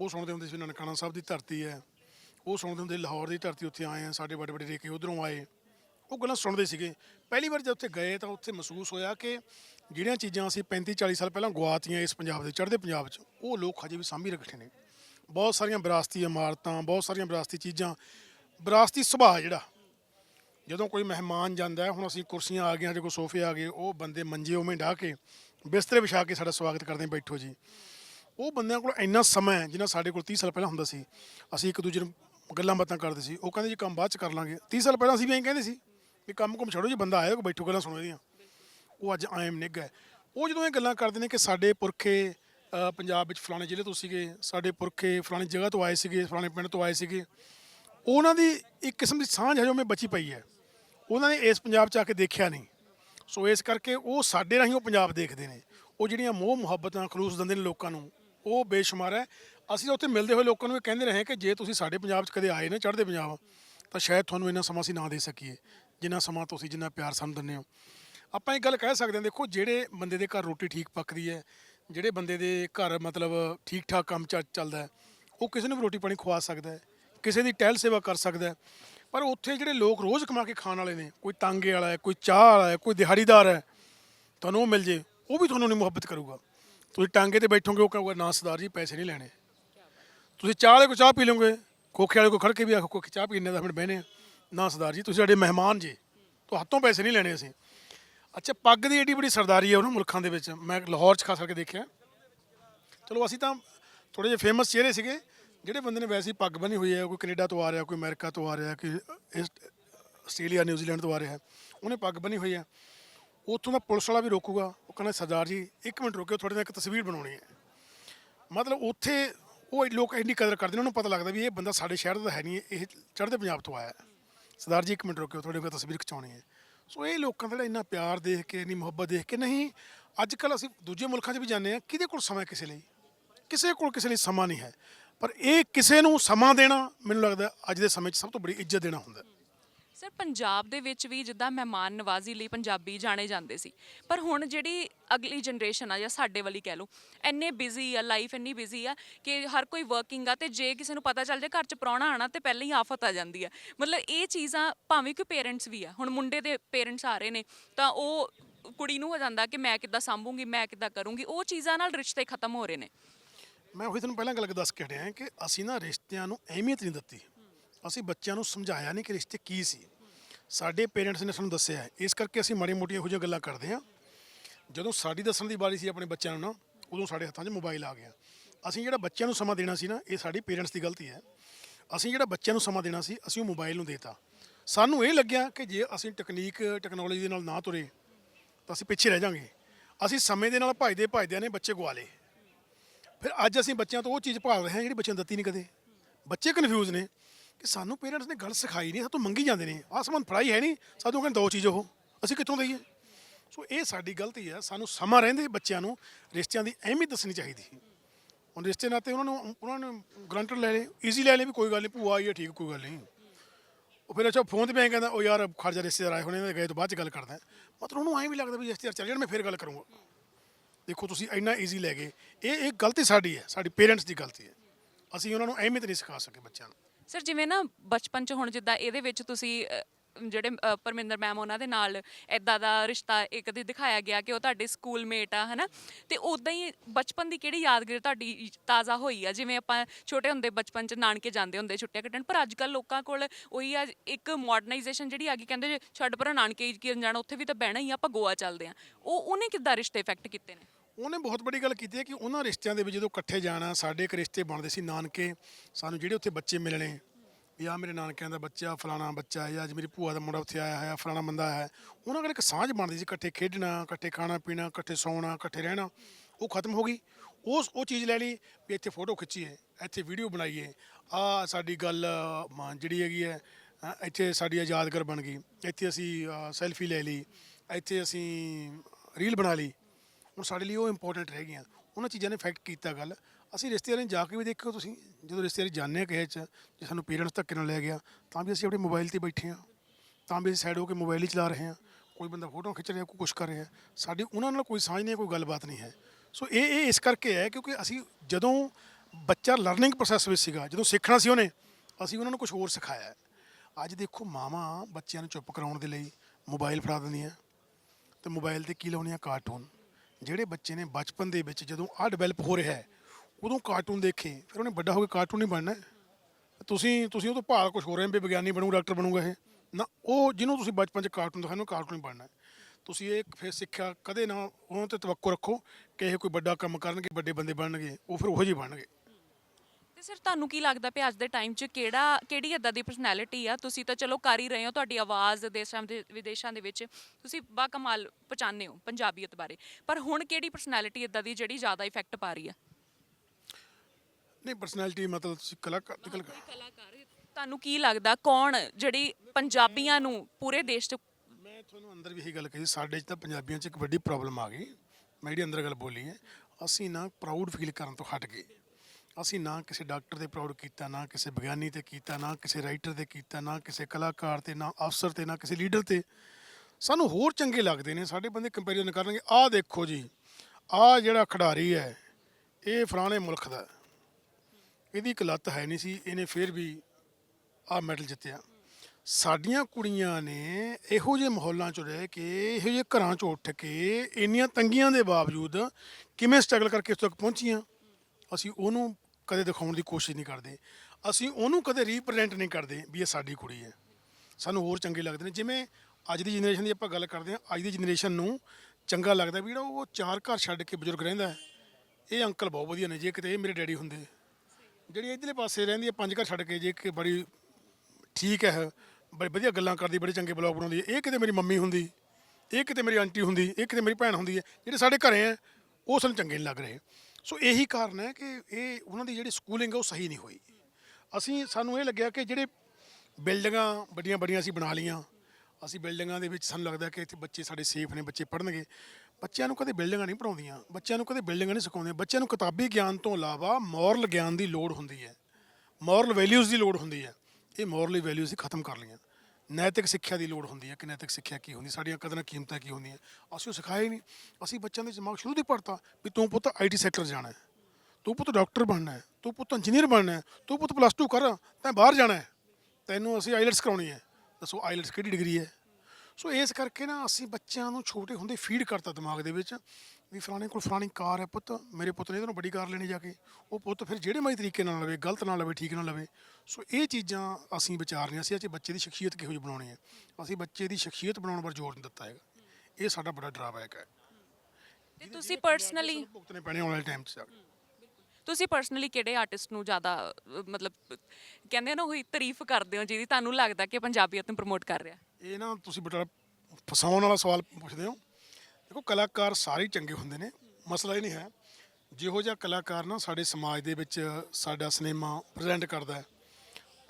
ਉਹ ਸੁਣਦੇ ਹੁੰਦੇ ਸੀ ਨਨਕਾਣਾ ਸਾਹਿਬ ਦੀ ਧਰਤੀ ਹੈ। ਉਹ ਸੁਣਦੇ ਹੁੰਦੇ ਲਾਹੌਰ ਦੀ ਧਰਤੀ ਉੱਥੇ ਆਏ ਆ ਸਾਡੇ ਵੱਡੇ ਵੱਡੇ ਰੇਕੇ ਉਧਰੋਂ ਆਏ। ਉਹ ਗੱਲਾਂ ਸੁਣਦੇ ਸੀਗੇ। ਪਹਿਲੀ ਵਾਰ ਜਦ ਉੱਥੇ ਗਏ ਤਾਂ ਉੱਥੇ ਮਹਿਸੂਸ ਹੋਇਆ ਕਿ ਜਿਹੜੀਆਂ ਚੀਜ਼ਾਂ ਅਸੀਂ 35 40 ਸਾਲ ਪਹਿਲਾਂ ਗਵਾਤੀਆਂ ਇਸ ਪੰਜਾਬ ਦੇ ਚੜ੍ਹਦੇ ਪੰਜਾਬ 'ਚ ਉਹ ਲੋਕ ਹਜੇ ਵੀ ਸਾਂਭੀ ਰੱਖੇ ਨੇ। ਬਹੁਤ ਸਾਰੀਆਂ ਵਿਰਾਸਤੀ ਇਮਾਰਤਾਂ ਬਹੁਤ ਸਾਰੀਆਂ ਵਿਰਾਸਤੀ ਚੀਜ਼ਾਂ ਵਿਰਾਸਤੀ ਸੁਭਾਅ ਜਿਹੜਾ। ਜਦੋਂ ਕੋਈ ਮਹਿਮਾਨ ਜਾਂਦਾ ਹੁਣ ਅਸੀਂ ਕੁਰਸੀਆਂ ਆ ਗਈਆਂ ਸਾਡੇ ਕੋਲ ਸੋਫੇ ਆ ਗਏ ਉਹ ਬੰਦੇ ਮੰਜੇ ਉਵੇਂ ਢਾ ਕੇ ਬਿਸਤਰੇ ਵਿਛਾ ਕੇ ਸਾਡਾ ਸਵਾਗਤ ਕਰਦੇ ਆ, ਬੈਠੋ ਜੀ। ਉਹ ਬੰਦਿਆਂ ਕੋਲ ਇੰਨਾ ਸਮਾਂ ਹੈ, ਜਿੰਨਾ ਸਾਡੇ ਕੋਲ 30 ਸਾਲ ਪਹਿਲਾਂ ਹੁੰਦਾ ਸੀ। ਅਸੀਂ ਇੱਕ ਦੂਜੇ ਨੂੰ ਗੱਲਾਂ ਬਾਤਾਂ ਕਰਦੇ ਸੀ। ਉਹ ਕਹਿੰਦੇ ਜੀ ਕੰਮ ਬਾਅਦ ਚ ਕਰ ਲਾਂਗੇ। 30 ਸਾਲ ਪਹਿਲਾਂ ਅਸੀਂ ਵੀ ਐਂ ਕਹਿੰਦੇ ਸੀ ਵੀ ਕੰਮ ਕੁਮ ਛੱਡੋ ਜੀ, ਬੰਦਾ ਆਇਆ ਕੋ ਬੈਠੋ ਗੱਲਾਂ ਸੁਣੋ ਇਹਦੀਆਂ। ਉਹ ਅੱਜ ਆਇਮ ਨਿੱਘ ਹੈ। ਉਹ ਜਦੋਂ ਇਹ ਗੱਲਾਂ ਕਰਦੇ ਨੇ ਕਿ ਸਾਡੇ ਪੁਰਖੇ ਪੰਜਾਬ ਵਿੱਚ ਫਲਾਣੇ ਜ਼ਿਲ੍ਹੇ ਤੋਂ ਸੀਗੇ, ਸਾਡੇ ਪੁਰਖੇ ਫਲਾਣੀ ਜਗ੍ਹਾ ਤੋਂ ਆਏ ਸੀਗੇ, ਫਲਾਣੇ ਪਿੰਡ ਤੋਂ ਆਏ ਸੀਗੇ, ਉਹਨਾਂ ਦੀ ਇੱਕ ਕਿਸਮ ਦੀ ਸਾਂਝ ਹਜੇ ਉਵੇਂ ਬਚੀ ਪਈ ਹੈ। ਉਹਨਾਂ ਨੇ ਇਸ ਪੰਜਾਬ 'ਚ ਆ ਕੇ ਦੇਖਿਆ ਨਹੀਂ। ਸੋ ਇਸ ਕਰਕੇ ਉਹ ਸਾਡੇ ਰਾਹੀਂ ਉਹ ਪੰਜਾਬ ਦੇਖਦੇ ਨੇ। ਉਹ ਜਿਹੜੀਆਂ ਮੋਹ ਮੁਹੱਬਤਾਂ ਖਲੂਸ ਦਿੰਦੇ ਨੇ ਲੋਕਾਂ ਨੂੰ ਉਹ ਬੇਸ਼ੁਮਾਰ ਹੈ। ਅਸੀਂ ਉੱਥੇ ਮਿਲਦੇ ਹੋਏ ਲੋਕਾਂ ਨੂੰ ਇਹ ਕਹਿੰਦੇ ਰਹੇ ਕਿ ਜੇ ਤੁਸੀਂ ਸਾਡੇ ਪੰਜਾਬ 'ਚ ਕਦੇ ਆਏ ਨਾ, ਚੜ੍ਹਦੇ ਪੰਜਾਬ, ਤਾਂ ਸ਼ਾਇਦ ਤੁਹਾਨੂੰ ਇੰਨਾ ਸਮਾਂ ਅਸੀਂ ਨਾ ਦੇ ਸਕੀਏ। ਜਿੰਨਾ ਸਮਾਂ ਤੁਸੀਂ, ਜਿੰਨਾ ਪਿਆਰ ਸਾਨੂੰ ਦਿੰਦੇ ਹੋ। ਆਪਾਂ ਇਹ ਗੱਲ ਕਹਿ ਸਕਦੇ ਹਾਂ, ਦੇਖੋ ਜਿਹੜੇ ਬੰਦੇ ਦੇ ਘਰ ਰੋਟੀ ਠੀਕ ਪੱਕਦੀ ਹੈ, ਜਿਹੜੇ ਬੰਦੇ ਦੇ ਘਰ ਮਤਲਬ ਠੀਕ ਠਾਕ ਕੰਮ ਚੱਲ- ਚੱਲਦਾ ਹੈ, ਉਹ ਕਿਸੇ ਨੂੰ ਵੀ ਰੋਟੀ ਪਾਣੀ ਖਵਾ ਸਕਦਾ ਹੈ, ਕਿਸੇ ਦੀ ਟਹਿਲ ਸੇਵਾ ਕਰ ਸਕਦਾ ਹੈ। ਪਰ ਉੱਥੇ ਜਿਹੜੇ ਲੋਕ ਰੋਜ਼ ਕਮਾ ਕੇ ਖਾਣ ਵਾਲੇ ਨੇ, ਕੋਈ ਤਾਂਗੇ ਵਾਲਾ ਹੈ, ਕੋਈ ਚਾਹ ਵਾਲਾ ਹੈ, ਕੋਈ ਦਿਹਾੜੀਦਾਰ ਹੈ, ਤੁਹਾਨੂੰ ਉਹ ਮਿਲ ਜੇ, ਉਹ ਵੀ ਤੁਹਾਨੂੰ ਨਹੀਂ ਮੁਹੱਬਤ ਕਰੂਗਾ। ਤੁਸੀਂ ਟਾਂਗੇ ਤੇ ਬੈਠੋਗੇ, ਉਹ ਕਹੂਗਾ, ਨਾ ਸਰਦਾਰ ਜੀ, ਪੈਸੇ ਨਹੀਂ ਲੈਣੇ। ਤੁਸੀਂ ਚਾਹ ਵਾਲੇ ਕੋ ਚਾਹ ਪੀ ਲਓਗੇ, ਖੋਖੇ ਵਾਲੇ ਕੋ ਖੜ ਕੇ ਵੀ ਆਖੋ ਕੋਖੇ ਚਾਹ ਪੀਣੇ ਦਾ ਮਿੰਟ ਬਹਿਨੇ ਆ। ਨਾ ਸਰਦਾਰ ਜੀ, ਤੁਸੀਂ ਸਾਡੇ ਮਹਿਮਾਨ ਜੀ, ਤੋਂ ਹੱਥੋਂ ਪੈਸੇ ਨਹੀਂ ਲੈਣੇ ਅਸੀਂ। ਅੱਛਾ, ਪੱਗ ਦੀ ਏਡੀ ਬੜੀ ਸਰਦਾਰੀ ਹੈ ਉਹਨਾਂ ਮੁਲਕਾਂ ਦੇ ਵਿੱਚ। ਮੈਂ ਲਾਹੌਰ 'ਚ ਖਾਸ ਕਰਕੇ ਦੇਖਿਆ। ਚਲੋ, ਅਸੀਂ ਤਾਂ ਥੋੜੇ ਜਿਹੇ ਫੇਮਸ ਚਿਹਰੇ ਸੀਗੇ। ਜਿਹੜੇ ਬੰਦੇ ਨੇ ਵੈਸੇ ਹੀ ਪੱਗ ਬੰਨੀ ਹੋਈ ਹੈ, ਕੋਈ ਕੈਨੇਡਾ ਤੋਂ ਆ ਰਿਹਾ, ਕੋਈ ਅਮਰੀਕਾ ਤੋਂ ਆ ਰਿਹਾ ਕੋਈ ਇਸ ਆਸਟ੍ਰੇਲੀਆ, ਨਿਊਜ਼ੀਲੈਂਡ ਤੋਂ ਆ ਰਿਹਾ। ਉਹਨੇ ਪੱਗ ਬੰਨੀ ਹੋਈ ਹੈ। ਉੱਥੋਂ ਦਾ ਪੁਲਿਸ ਵਾਲਾ ਵੀ ਰੋਕੂਗਾ। ਉਹ ਕਹਿੰਦਾ, ਸਰਦਾਰ ਜੀ, ਇੱਕ ਮਿੰਟ ਰੁਕਿਓ, ਤੁਹਾਡੇ ਨਾਲ ਇੱਕ ਤਸਵੀਰ ਬਣਾਉਣੀ ਹੈ। ਮਤਲਬ ਉੱਥੇ ਉਹ ਲੋਕ ਇੰਨੀ ਕਦਰ ਕਰਦੇ ਨੇ, ਉਹਨਾਂ ਨੂੰ ਪਤਾ ਲੱਗਦਾ ਵੀ ਇਹ ਬੰਦਾ ਸਾਡੇ ਸ਼ਹਿਰ ਦਾ ਹੈ ਨਹੀਂ, ਇਹ ਚੜ੍ਹਦੇ ਪੰਜਾਬ ਤੋਂ ਆਇਆ ਸਰਦਾਰ ਜੀ, ਇੱਕ ਮਿੰਟ ਰੁਕਿਓ, ਤੁਹਾਡੇ ਕੋਲ ਤਸਵੀਰ ਖਿਚਾਉਣੀ ਹੈ। ਸੋ ਇਹ ਲੋਕਾਂ ਦਾ ਇੰਨਾ ਪਿਆਰ ਦੇਖ ਕੇ, ਇੰਨੀ ਮੁਹੱਬਤ ਦੇਖ ਕੇ ਨਹੀਂ ਅੱਜ ਕੱਲ ਅਸੀਂ ਦੂਜੇ ਮੁਲਕਾਂ 'ਚ ਵੀ ਜਾਂਦੇ ਆ ਕਿਹਦੇ ਕੋਲ ਸਮਾਂ ਕਿਸੇ ਲਈ? ਕਿਸੇ ਕੋਲ ਕਿਸੇ ਲਈ ਸਮਾਂ ਨਹੀਂ ਹੈ। ਪਰ ਇਹ ਕਿਸੇ ਨੂੰ ਸਮਾਂ ਦੇਣਾ, ਮੈਨੂੰ ਲੱਗਦਾ ਅੱਜ ਦੇ ਸਮੇਂ 'ਚ ਸਭ ਤੋਂ ਬੜੀ ਇੱਜ਼ਤ ਦੇਣਾ ਹੁੰਦਾ ਸਰ ਪੰਜਾਬ ਦੇ ਵਿੱਚ ਵੀ ਜਿੱਦਾਂ ਮਹਿਮਾਨ ਨਵਾਜ਼ੀ ਲਈ ਪੰਜਾਬੀ ਜਾਣੇ ਜਾਂਦੇ ਸੀ। ਪਰ ਹੁਣ ਜਿਹੜੀ ਅਗਲੀ ਜਨਰੇਸ਼ਨ ਆ ਜਾਂ ਸਾਡੇ ਵਾਲੀ ਕਹਿ ਲਓ, ਇੰਨੇ ਬਿਜ਼ੀ ਆ ਲਾਈਫ ਇੰਨੀ ਬਿਜ਼ੀ ਆ ਕਿ ਹਰ ਕੋਈ ਵਰਕਿੰਗ ਆ ਤੇ ਜੇ ਕਿਸੇ ਨੂੰ ਪਤਾ ਚੱਲ ਜਾਏ ਘਰ 'ਚ ਪ੍ਰਾਹੁਣਾ ਆਣਾ ਤੇ ਪਹਿਲਾਂ ਹੀ ਆਫਤ ਆ ਜਾਂਦੀ ਆ। ਮਤਲਬ ਇਹ ਚੀਜ਼ਾਂ ਭਾਵੇਂ ਕਿ ਪੇਰੈਂਟਸ ਵੀ ਆ, ਹੁਣ ਮੁੰਡੇ ਦੇ ਪੇਰੈਂਟਸ ਆ ਰਹੇ ਨੇ ਤਾਂ ਉਹ ਕੁੜੀ ਨੂੰ ਹੋ ਜਾਂਦਾ ਕਿ ਮੈਂ ਕਿੱਦਾਂ ਸੰਭੂਗੀ, ਮੈਂ ਕਿੱਦਾਂ ਕਰੂੰਗੀ, ਉਹ ਚੀਜ਼ਾਂ ਨਾਲ ਰਿਸ਼ਤੇ ਖਤਮ ਹੋ ਰਹੇ ਨੇ। ਮੈਂ ਉਹੀ ਤੁਹਾਨੂੰ ਪਹਿਲਾਂ ਗੱਲ ਦੱਸ ਕੇ ਹਟਿਆ ਕਿ ਅਸੀਂ ਨਾ ਰਿਸ਼ਤਿਆਂ ਨੂੰ ਅਹਿਮੀਅਤ ਨਹੀਂ ਦਿੱਤੀ। ਅਸੀਂ ਬੱਚਿਆਂ ਨੂੰ ਸਮਝਾਇਆ ਨਹੀਂ ਕਿ ਰਿਸ਼ਤੇ ਕੀ ਸੀ। ਸਾਡੇ ਪੇਰੈਂਟਸ ਨੇ ਸਾਨੂੰ ਦੱਸਿਆ ਹੈ। ਇਸ ਕਰਕੇ ਅਸੀਂ ਮਾੜੀ ਮੋਟੀਆਂ ਇਹੋ ਜਿਹੀਆਂ ਗੱਲਾਂ ਕਰਦੇ ਹਾਂ। ਜਦੋਂ ਸਾਡੀ ਦੱਸਣ ਦੀ ਵਾਰੀ ਸੀ ਆਪਣੇ ਬੱਚਿਆਂ ਨੂੰ ਨਾ, ਉਦੋਂ ਸਾਡੇ ਹੱਥਾਂ 'ਚ ਮੋਬਾਈਲ ਆ ਗਿਆ। ਅਸੀਂ ਜਿਹੜਾ ਬੱਚਿਆਂ ਨੂੰ ਸਮਾਂ ਦੇਣਾ ਸੀ ਨਾ, ਇਹ ਸਾਡੀ ਪੇਰੈਂਟਸ ਦੀ ਗਲਤੀ ਹੈ। ਅਸੀਂ ਜਿਹੜਾ ਬੱਚਿਆਂ ਨੂੰ ਸਮਾਂ ਦੇਣਾ ਸੀ, ਅਸੀਂ ਉਹ ਮੋਬਾਈਲ ਨੂੰ ਦੇਤਾ। ਸਾਨੂੰ ਇਹ ਲੱਗਿਆ ਕਿ ਜੇ ਅਸੀਂ ਟੈਕਨੀਕ ਟੈਕਨੋਲੋਜੀ ਦੇ ਨਾਲ ਨਾ ਤੁਰੇ, ਤਾਂ ਅਸੀਂ ਪਿੱਛੇ ਰਹਿ ਜਾਾਂਗੇ। ਅਸੀਂ ਸਮੇਂ ਦੇ ਨਾਲ ਭਜਦੇ ਭਜਦਿਆਂ ਨੇ ਬੱਚੇ ਗਵਾ ਲਏ। ਫਿਰ ਅੱਜ ਅਸੀਂ ਬੱਚਿਆਂ ਤੋਂ ਉਹ ਚੀਜ਼ ਭਾਲ ਰਹੇ ਹਾਂ ਜਿਹੜੀ ਬੱਚਿਆਂ ਨੂੰ ਦਿੱਤੀ ਨਹੀਂ ਕਦੇ। ਬੱਚੇ ਕਨਫਿਊਜ਼ ਨੇ। ਕਿ ਸਾਨੂੰ ਪੇਰੈਂਟਸ ਨੇ ਗੱਲ ਸਿਖਾਈ ਨਹੀਂ, ਸਾਤੋਂ ਮੰਗੀ ਜਾਂਦੇ ਨੇ। ਆਹ ਸਮਾਨ ਫੜਾਈ ਹੈ ਨਹੀਂ ਸਾਦੋਂ ਕਹਿੰਦੇ ਦੋ ਚੀਜ਼ ਉਹ, ਅਸੀਂ ਕਿੱਥੋਂ ਦਈਏ ਸੋ ਇਹ ਸਾਡੀ ਗਲਤੀ ਹੈ, ਸਾਨੂੰ ਸਮਾਂ ਰਹਿੰਦੇ ਬੱਚਿਆਂ ਨੂੰ ਰਿਸ਼ਤਿਆਂ ਦੀ ਅਹਿਮੀਅਤ ਦੱਸਣੀ ਚਾਹੀਦੀ ਸੀ ਹੁਣ ਰਿਸ਼ਤੇ ਨਾਤੇ ਉਹਨਾਂ ਨੂੰ, ਉਹਨਾਂ ਨੇ ਗਰੰਟਡ ਲੈ ਲਏ ਈਜ਼ੀ ਲੈ ਲਏ ਵੀ ਕੋਈ ਗੱਲ ਨਹੀਂ, ਭੂਆ ਆਈ ਹੈ, ਠੀਕ, ਕੋਈ ਗੱਲ ਨਹੀਂ। ਉਹ ਫਿਰ ਅੱਛਾ ਫੋਨ ਤੇ ਮੈਂ ਕਹਿੰਦਾ ਉਹ ਯਾਰ ਖਰਜਾ ਰਿਸ਼ਤੇਦਾਰ ਆਏ ਹੋਣੇ ਨੇ, ਗਏ ਤੋਂ ਬਾਅਦ ਚ ਗੱਲ ਕਰਦਾ ਮਤਲਬ ਉਹਨੂੰ ਐਂ ਵੀ ਲੱਗਦਾ ਵੀ ਰਿਸ਼ਤੇਦਾਰ ਚੱਲ ਜਾਣ, ਮੈਂ ਫਿਰ ਗੱਲ ਕਰੂੰਗਾ। ਦੇਖੋ, ਤੁਸੀਂ ਇੰਨਾ ਈਜ਼ੀ ਲੈ ਗਏ। ਇਹ ਇਹ ਗਲਤੀ ਸਾਡੀ ਹੈ, ਸਾਡੀ ਪੇਰੈਂਟਸ ਦੀ ਗਲਤੀ ਹੈ। ਅਸੀਂ ਉਹਨਾਂ ਨੂੰ ਅਹਿਮੀਅਤ ਨਹੀਂ ਸਿਖਾ ਸਕੇ ਬੱਚਿਆਂ ਨੂੰ। ਸਰ ਜਿਵੇਂ ਨਾ ਬਚਪਨ ਚ ਹੁਣ ਜਿੱਦਾਂ ਇਹਦੇ ਵਿੱਚ ਤੁਸੀਂ ਅ, ਜਿਹੜੇ ਅ, ਪਰਮਿੰਦਰ ਮੈਮ ਉਹਨਾਂ ਦੇ ਨਾਲ ਇਦਾਂ ਦਾ ਰਿਸ਼ਤਾ ਇੱਕ ਦੇ ਦਿਖਾਇਆ ਗਿਆ ਕਿ ਉਹ ਤੁਹਾਡੇ ਸਕੂਲਮੇਟ ਆ ਹਨਾ? ਤੇ ਉਦਾਂ ਹੀ ਬਚਪਨ ਦੀ ਕਿਹੜੀ ਯਾਦਗਾਰ ਤੁਹਾਡੀ ਤਾਜ਼ਾ ਹੋਈ ਆ? ਜਿਵੇਂ ਆਪਾਂ ਛੋਟੇ ਹੁੰਦੇ ਬਚਪਨ ਚ ਨਾਨਕੇ ਜਾਂਦੇ ਹੁੰਦੇ ਛੁੱਟੀਆਂ ਕੱਟਣ ਪਰ ਅੱਜ ਕੱਲ ਲੋਕਾਂ ਕੋਲ ਉਹੀ ਆ ਇੱਕ ਮਾਡਰਨਾਈਜੇਸ਼ਨ ਜਿਹੜੀ ਆ ਗਈ ਕਹਿੰਦੇ ਜੇ ਛੱਡ ਪਰ ਨਾਨਕੇ ਕੀ ਜਾਣਾ ਉੱਥੇ ਵੀ ਤਾਂ ਬਹਿਣਾ ਹੀ ਆ, ਆਪਾਂ ਗੋਆ ਚੱਲਦੇ ਆ। ਉਹ ਉਹਨੇ ਕਿੱਦਾਂ ਰਿਸ਼ਤੇ ਇਫੈਕਟ ਕੀਤੇ ਨੇ? ਉਹਨੇ ਬਹੁਤ ਵੱਡੀ ਗੱਲ ਕੀਤੀ ਹੈ ਕਿ ਉਹਨਾਂ ਰਿਸ਼ਤਿਆਂ ਦੇ ਵਿੱਚ ਜਦੋਂ ਇਕੱਠੇ ਜਾਣਾ ਸਾਡੇ ਇੱਕ ਰਿਸ਼ਤੇ ਬਣਦੇ ਸੀ ਨਾਨਕੇ ਸਾਨੂੰ ਜਿਹੜੇ ਉੱਥੇ ਬੱਚੇ ਮਿਲਣੇ ਵੀ ਆ ਮੇਰੇ ਨਾਨਕਿਆਂ ਦਾ ਬੱਚਾ ਫਲਾਣਾ ਬੱਚਾ ਹੈ ਜਾਂ ਅੱਜ ਮੇਰੀ ਭੂਆ ਦਾ ਮੁੰਡਾ ਉੱਥੇ ਆਇਆ ਹੋਇਆ ਫਲਾਣਾ ਬੰਦਾ ਆਇਆ ਹੈ। ਉਹਨਾਂ ਨਾਲ ਇੱਕ ਸਾਂਝ ਬਣਦੀ ਸੀ ਇਕੱਠੇ ਖੇਡਣਾ ਇਕੱਠੇ ਖਾਣਾ ਪੀਣਾ ਇਕੱਠੇ ਸੌਣਾ ਇਕੱਠੇ ਰਹਿਣਾ ਉਹ ਖਤਮ ਹੋ ਗਈ। ਉਸ ਉਹ ਚੀਜ਼ ਲੈ ਲਈ ਵੀ ਇੱਥੇ ਫੋਟੋ ਖਿੱਚੀਏ ਇੱਥੇ ਵੀਡੀਓ ਬਣਾਈਏ ਆ ਸਾਡੀ ਗੱਲ ਅ, ਜਿਹੜੀ ਹੈਗੀ ਹੈ ਇੱਥੇ ਸਾਡੀ ਯਾਦਗਾਰ ਬਣ ਗਈ। ਇੱਥੇ ਅਸੀਂ ਸੈਲਫੀ ਲੈ ਲਈ ਇੱਥੇ ਅਸੀਂ ਰੀਲ ਬਣਾ ਲਈ। ਹੁਣ ਸਾਡੇ ਲਈ ਉਹ ਇੰਪੋਰਟੈਂਟ ਰਹਿ ਗਈਆਂ। ਉਹਨਾਂ ਚੀਜ਼ਾਂ ਨੇ ਇਫੈਕਟ ਕੀਤਾ ਗੱਲ। ਅਸੀਂ ਰਿਸ਼ਤੇਦਾਰਾਂ ਨੂੰ ਜਾ ਕੇ ਵੀ ਦੇਖਿਓ ਤੁਸੀਂ, ਜਦੋਂ ਰਿਸ਼ਤੇਦਾਰੀ ਜਾਂਦੇ ਹਾਂ ਕਿਸੇ 'ਚ, ਜੇ ਸਾਨੂੰ ਪੇਰੈਂਟਸ ਧੱਕੇ ਨਾਲ ਲੈ ਗਿਆ, ਤਾਂ ਵੀ ਅਸੀਂ ਆਪਣੇ ਮੋਬਾਈਲ ਤੇ ਬੈਠੇ ਹਾਂ। ਤਾਂ ਵੀ ਅਸੀਂ ਸਾਈਡ ਹੋ ਕੇ ਮੋਬਾਈਲ ਹੀ ਚਲਾ ਰਹੇ ਹਾਂ। ਕੋਈ ਬੰਦਾ ਫੋਟੋ ਖਿੱਚ ਰਿਹਾ, ਕੋਈ ਕੁਛ ਕਰ ਰਿਹਾ। ਸਾਡੀ, ਉਹਨਾਂ ਨਾਲ ਕੋਈ ਸਾਂਝ ਨਹੀਂ ਕੋਈ ਗੱਲਬਾਤ ਨਹੀਂ ਹੈ। ਸੋ ਇਹ ਇਹ ਇਸ ਕਰਕੇ ਹੈ ਕਿਉਂਕਿ ਅਸੀਂ ਜਦੋਂ ਬੱਚਾ ਲਰਨਿੰਗ ਪ੍ਰੋਸੈਸ ਵਿੱਚ ਸੀਗਾ, ਜਦੋਂ ਸਿੱਖਣਾ ਸੀ ਉਹਨੇ, ਅਸੀਂ ਉਹਨਾਂ ਨੂੰ ਕੁਝ ਹੋਰ ਸਿਖਾਇਆ। ਅੱਜ ਦੇਖੋ ਮਾਵਾਂ ਬੱਚਿਆਂ ਨੂੰ ਚੁੱਪ ਕਰਾਉਣ ਦੇ ਲਈ ਮੋਬਾਈਲ ਫੜਾ ਦਿੰਦੀਆਂ। ਤੇ ਮੋਬਾਈਲ ਤੇ ਕੀ ਲਾਉਣੇ ਆ? ਕਾਰਟੂਨ ਜਿਹੜੇ ਬੱਚੇ ਨੇ ਬਚਪਨ ਦੇ ਵਿੱਚ ਜਦੋਂ ਆ ਡਿਵੈਲਪ ਹੋ ਰਿਹਾ ਹੈ, ਉਦੋਂ ਕਾਰਟੂਨ ਦੇਖੇ, ਫਿਰ ਉਹਨੇ ਵੱਡਾ ਹੋ ਕੇ ਕਾਰਟੂਨ ਨਹੀਂ ਬਣਨਾ ਹੈ। ਤੁਸੀਂ ਤੁਸੀਂ ਉਹ ਤੋਂ ਭਾਲ ਕੁਝ ਹੋ ਰਹੇ ਵੀ ਵਿਗਿਆਨੀ ਬਣੂ, ਡਾਕਟਰ ਬਣੂਗਾ ਇਹ ਨਾ, ਉਹ ਜਿਹਨੂੰ ਤੁਸੀਂ ਬਚਪਨ 'ਚ ਕਾਰਟੂਨ ਦਿਖਾਉਂਦੇ ਉਹਨੂੰ ਕਾਰਟੂਨ ਹੀ ਬਣਨਾ ਹੈ। ਤੁਸੀਂ ਇਹ ਫਿਰ ਸਿੱਖਿਆ ਕਦੇ ਨਾ, ਉਹਨਾਂ ਤੇ ਤਵੱਕੋ ਰੱਖੋ ਕਿ ਇਹ ਕੋਈ ਵੱਡਾ ਕੰਮ ਕਰਨਗੇ, ਵੱਡੇ ਬੰਦੇ ਬਣਨਗੇ, ਉਹ ਫਿਰ ਉਹੋ ਜਿਹੇ ਬਣਨਗੇ ਤੇ ਸਰ ਤੁਹਾਨੂੰ ਕੀ ਲੱਗਦਾ ਪਿਆ ਅੱਜ ਦੇ ਟਾਈਮ 'ਚ ਕਿਹੜਾ ਕਿਹੜੀ ਇਦਾਂ ਦੀ ਪਰਸਨੈਲਿਟੀ ਆ? ਤੁਸੀਂ ਤਾਂ ਚਲੋ ਕਰ ਹੀ ਰਹੇ ਹੋ ਤੁਹਾਡੀ ਆਵਾਜ਼ ਦੇਸ਼ਾਂ ਦੇ ਵਿਦੇਸ਼ਾਂ ਦੇ ਵਿੱਚ। ਤੁਸੀਂ ਬਾ ਕਮਾਲ ਪਛਾਣਦੇ ਹੋ ਪੰਜਾਬੀਅਤ ਬਾਰੇ। ਪਰ ਹੁਣ ਕਿਹੜੀ ਪਰਸਨੈਲਿਟੀ ਇਦਾਂ ਦੀ ਜਿਹੜੀ ਜ਼ਿਆਦਾ ਇਫੈਕਟ ਪਾ ਰਹੀ ਆ? ਨਹੀਂ ਪਰਸਨੈਲਿਟੀ ਮਤਲਬ ਤੁਸੀਂ ਕਲਾਕਾਰ ਕਰ ਕਲਾਕਾਰ ਤੁਹਾਨੂੰ ਕੀ ਲੱਗਦਾ ਕੌਣ ਜਿਹੜੀ ਪੰਜਾਬੀਆਂ ਨੂੰ ਪੂਰੇ ਦੇਸ਼ 'ਚ ਮੈਂ ਤੁਹਾਨੂੰ ਅੰਦਰ ਵੀ ਇਹੀ ਗੱਲ ਕਹੀ ਸਾਡੇ 'ਚ ਤਾਂ ਪੰਜਾਬੀਆਂ 'ਚ ਇੱਕ ਵੱਡੀ ਪ੍ਰੋਬਲਮ ਆ ਗਈ। ਮੈਂ ਜਿਹੜੀ ਅੰਦਰ ਗੱਲ ਬੋਲੀ ਹੈ ਅਸੀਂ ਨਾ ਪ੍ਰਾਊਡ ਫੀਲ ਕਰਨ ਤੋਂ ਹਟ ਗਏ। ਅਸੀਂ ਨਾ ਕਿਸੇ ਡਾਕਟਰ ਤੇ ਪ੍ਰਾਊਡ ਕੀਤਾ, ਨਾ ਕਿਸੇ ਵਿਗਿਆਨੀ ਤੇ ਕੀਤਾ, ਨਾ ਕਿਸੇ ਰਾਈਟਰ ਤੇ ਕੀਤਾ, ਨਾ ਕਿਸੇ ਕਲਾਕਾਰ ਤੇ, ਨਾ ਅਫਸਰ ਤੇ, ਨਾ ਕਿਸੇ ਲੀਡਰ ਤੇ, ਸਾਨੂੰ ਹੋਰ ਚੰਗੇ ਲੱਗਦੇ ਨੇ। ਸਾਡੇ ਬੰਦੇ ਕੰਪੈਰੀਜ਼ਨ ਕਰਨਗੇ, ਆਹ ਦੇਖੋ ਜੀ, ਆਹ ਜਿਹੜਾ ਖਿਡਾਰੀ ਹੈ, ਇਹ ਫਲਾਣੇ ਮੁਲਕ ਦਾ ਇਹਦੀ ਇੱਕ ਲੱਤ ਹੈ ਨਹੀਂ ਸੀ, ਇਹਨੇ ਫਿਰ ਵੀ ਆਹ ਮੈਡਲ ਜਿੱਤਿਆ। ਸਾਡੀਆਂ ਕੁੜੀਆਂ ਨੇ ਇਹੋ ਜਿਹੇ ਮਾਹੌਲਾਂ 'ਚ ਰਹਿ ਕੇ, ਇਹੋ ਜਿਹੇ ਘਰਾਂ 'ਚ ਉੱਠ ਕੇ ਇੰਨੀਆਂ ਤੰਗੀਆਂ ਦੇ ਬਾਵਜੂਦ ਕਿਵੇਂ ਸਟਰਗਲ ਕਰਕੇ ਇਸ ਤੱਕ ਪਹੁੰਚੀਆਂ? ਅਸੀਂ ਉਹਨੂੰ ਕਦੇ ਦਿਖਾਉਣ ਦੀ ਕੋਸ਼ਿਸ਼ ਨਹੀਂ ਕਰਦੇ। ਅਸੀਂ ਉਹਨੂੰ ਕਦੇ ਰੀਪ੍ਰੈਜ਼ੈਂਟ ਨਹੀਂ ਕਰਦੇ ਵੀ ਇਹ ਸਾਡੀ ਕੁੜੀ ਹੈ। ਸਾਨੂੰ ਹੋਰ ਚੰਗੇ ਲੱਗਦੇ ਨੇ। ਜਿਵੇਂ ਅੱਜ ਦੀ ਜਨਰੇਸ਼ਨ ਦੀ ਆਪਾਂ ਗੱਲ ਕਰਦੇ ਹਾਂ, ਅੱਜ ਦੀ ਜਨਰੇਸ਼ਨ ਨੂੰ ਚੰਗਾ ਲੱਗਦਾ ਵੀ ਜਿਹੜਾ ਉਹ ਚਾਰ ਘਰ ਛੱਡ ਕੇ ਬਜ਼ੁਰਗ ਰਹਿੰਦਾ ਹੈ, ਇਹ ਅੰਕਲ ਬਹੁਤ ਵਧੀਆ ਨੇ। ਜੇ ਕਿਤੇ ਇਹ ਮੇਰੇ ਡੈਡੀ ਹੁੰਦੇ, ਜਿਹੜੀ ਇਧਰਲੇ ਪਾਸੇ ਰਹਿੰਦੀ ਹੈ, ਪੰਜ ਘਰ ਛੱਡ ਕੇ, ਜੇ ਕਿ ਬੜੀ ਠੀਕ ਹੈ, ਬੜੀ ਵਧੀਆ ਗੱਲਾਂ ਕਰਦੀ, ਬੜੇ ਚੰਗੇ ਬਲੌਗ ਬਣਾਉਂਦੀ ਹੈ, ਇਹ ਕਿਤੇ ਮੇਰੀ ਮੰਮੀ ਹੁੰਦੀ, ਇਹ ਕਿਤੇ ਮੇਰੀ ਆਂਟੀ ਹੁੰਦੀ, ਇਹ ਕਿਤੇ ਮੇਰੀ ਭੈਣ ਹੁੰਦੀ ਹੈ, ਜਿਹੜੇ ਸਾਡੇ ਘਰੇ ਆ ਉਹ ਸਾਨੂੰ ਚੰਗੇ ਨਹੀਂ ਲੱਗ ਰਹੇ। ਸੋ ਇਹੀ ਕਾਰਨ ਹੈ ਕਿ ਇਹ ਉਹਨਾਂ ਦੀ ਜਿਹੜੀ ਸਕੂਲਿੰਗ ਹੈ ਉਹ ਸਹੀ ਨਹੀਂ ਹੋਈ। ਅਸੀਂ, ਸਾਨੂੰ ਇਹ ਲੱਗਿਆ ਕਿ ਜਿਹੜੇ ਬਿਲਡਿੰਗਾਂ ਵੱਡੀਆਂ ਵੱਡੀਆਂ ਅਸੀਂ ਬਣਾ ਲਈਆਂ। ਅਸੀਂ ਬਿਲਡਿੰਗਾਂ ਦੇ ਵਿੱਚ ਸਾਨੂੰ ਲੱਗਦਾ ਕਿ ਇੱਥੇ ਬੱਚੇ ਸਾਡੇ ਸੇਫ ਨੇ, ਬੱਚੇ ਪੜ੍ਹਨਗੇ। ਬੱਚਿਆਂ ਨੂੰ ਕਦੇ ਬਿਲਡਿੰਗਾਂ ਨਹੀਂ ਪੜਾਉਂਦੀਆਂ ਬੱਚਿਆਂ ਨੂੰ ਕਦੇ ਬਿਲਡਿੰਗਾਂ ਨਹੀਂ ਸਿਖਾਉਂਦੀਆਂ। ਬੱਚਿਆਂ ਨੂੰ ਕਿਤਾਬੀ ਗਿਆਨ ਤੋਂ ਇਲਾਵਾ ਮੋਰਲ ਗਿਆਨ ਦੀ ਲੋੜ ਹੁੰਦੀ ਹੈ। ਮੋਰਲ ਵੈਲਿਊਜ਼ ਦੀ ਲੋੜ ਹੁੰਦੀ ਹੈ। ਇਹ ਮੋਰਲੀ ਵੈਲਿਊਜ਼ ਹੀ ਖਤਮ ਕਰ ਲਈਆਂ। ਨੈਤਿਕ ਸਿੱਖਿਆ ਦੀ ਲੋੜ ਹੁੰਦੀ ਹੈ ਕਿ ਨੈਤਿਕ ਸਿੱਖਿਆ ਕੀ ਹੁੰਦੀ, ਸਾਡੀਆਂ ਕਦਰਾਂ ਕੀਮਤਾਂ ਕੀ ਹੁੰਦੀਆਂ। ਅਸੀਂ ਉਹ ਸਿਖਾਏ ਨਹੀਂ। ਅਸੀਂ ਬੱਚਿਆਂ ਦੇ ਦਿਮਾਗ ਸ਼ੁਰੂ ਤੋਂ ਹੀ ਪੜਤਾ ਵੀ ਤੂੰ ਪੁੱਤ ਆਈਟੀ ਸੈਕਟਰ ਜਾਣਾ ਹੈ। ਤੂੰ ਪੁੱਤ ਡਾਕਟਰ ਬਣਨਾ ਹੈ। ਤੂੰ ਪੁੱਤ ਇੰਜੀਨੀਅਰ ਬਣਨਾ ਹੈ। ਤੂੰ ਪੁੱਤ ਪਲੱਸ 2 ਕਰ, ਤੈਂ ਬਾਹਰ ਜਾਣਾ ਹੈ। ਤੈਨੂੰ ਅਸੀਂ ਆਈਲਟਸ ਕਰਾਉਣੀ ਹੈ। ਦੱਸੋ ਆਈਲਟਸ ਕਿਹੜੀ ਡਿਗਰੀ ਹੈ? ਸੋ ਇਸ ਕਰਕੇ ਨਾ ਅਸੀਂ ਬੱਚਿਆਂ ਨੂੰ ਛੋਟੇ ਹੁੰਦੇ ਫੀਡ ਕਰਤਾ ਦਿਮਾਗ ਦੇ ਵਿੱਚ ਵੀ ਫਲਾਣੇ ਕੋਲ ਫਲਾਣੀ ਕਾਰ ਹੈ ਪੁੱਤ ਮੇਰੇ ਪੁੱਤ ਨੇ ਇਹਦੇ ਨਾਲੋਂ ਵੱਡੀ ਕਾਰ ਲੈਣੀ ਜਾ ਕੇ। ਉਹ ਪੁੱਤ ਫਿਰ ਜਿਹੜੇ ਮਰਜ਼ੀ ਤਰੀਕੇ ਨਾਲ ਲਵੇ ਗਲਤ ਨਾਲ ਲਵੇ ਠੀਕ ਨਾਲ ਲਵੇ। ਸੋ ਇਹ ਚੀਜ਼ਾਂ ਅਸੀਂ ਵਿਚਾਰਨੀਆਂ ਸੀ ਅਸੀਂ ਬੱਚੇ ਦੀ ਸ਼ਖਸੀਅਤ ਕਿਹੋ ਜਿਹੀ ਬਣਾਉਣੀ ਹੈ? ਅਸੀਂ ਬੱਚੇ ਦੀ ਸ਼ਖਸੀਅਤ ਬਣਾਉਣ ਪਰ ਜ਼ੋਰ ਨਹੀਂ ਦਿੱਤਾ ਹੈਗਾ। ਇਹ ਸਾਡਾ ਬੜਾ ਡਰਾਬੈਕ ਹੈ। ਤੇ ਤੁਸੀਂ ਪਰਸਨਲੀ ਭੁਗਤਣੇ ਪੈਣੇ ਆਉਣ ਵਾਲੇ ਟਾਈਮ 'ਚ ਤੁਸੀਂ ਪਰਸਨਲੀ ਕਿਹੜੇ ਆਰਟਿਸਟ ਨੂੰ ਜ਼ਿਆਦਾ ਮਤਲਬ ਕਹਿੰਦੇ ਨਾ ਉਹੀ ਤਾਰੀਫ ਕਰਦੇ ਹੋ ਜਿਹਦੀ ਤੁਹਾਨੂੰ ਲੱਗਦਾ ਕਿ ਪੰਜਾਬੀਅਤ ਨੂੰ ਪ੍ਰਮੋਟ ਕਰ ਰਿਹਾ? ਇਹ ਨਾ ਤੁਸੀਂ ਬੜਾ ਫਸਾਉਣ ਵਾਲਾ ਸਵਾਲ ਪੁੱਛਦੇ ਹੋ। ਦੇਖੋ, ਕਲਾਕਾਰ ਸਾਰੇ ਚੰਗੇ ਹੁੰਦੇ ਨੇ, ਮਸਲਾ ਇਹ ਨਹੀਂ ਹੈ। ਜਿਹੋ ਜਿਹਾ ਕਲਾਕਾਰ ਨਾ ਸਾਡੇ ਸਮਾਜ ਦੇ ਵਿੱਚ ਸਾਡਾ ਸਿਨੇਮਾ ਪ੍ਰੈਜ਼ੈਂਟ ਕਰਦਾ ਹੈ,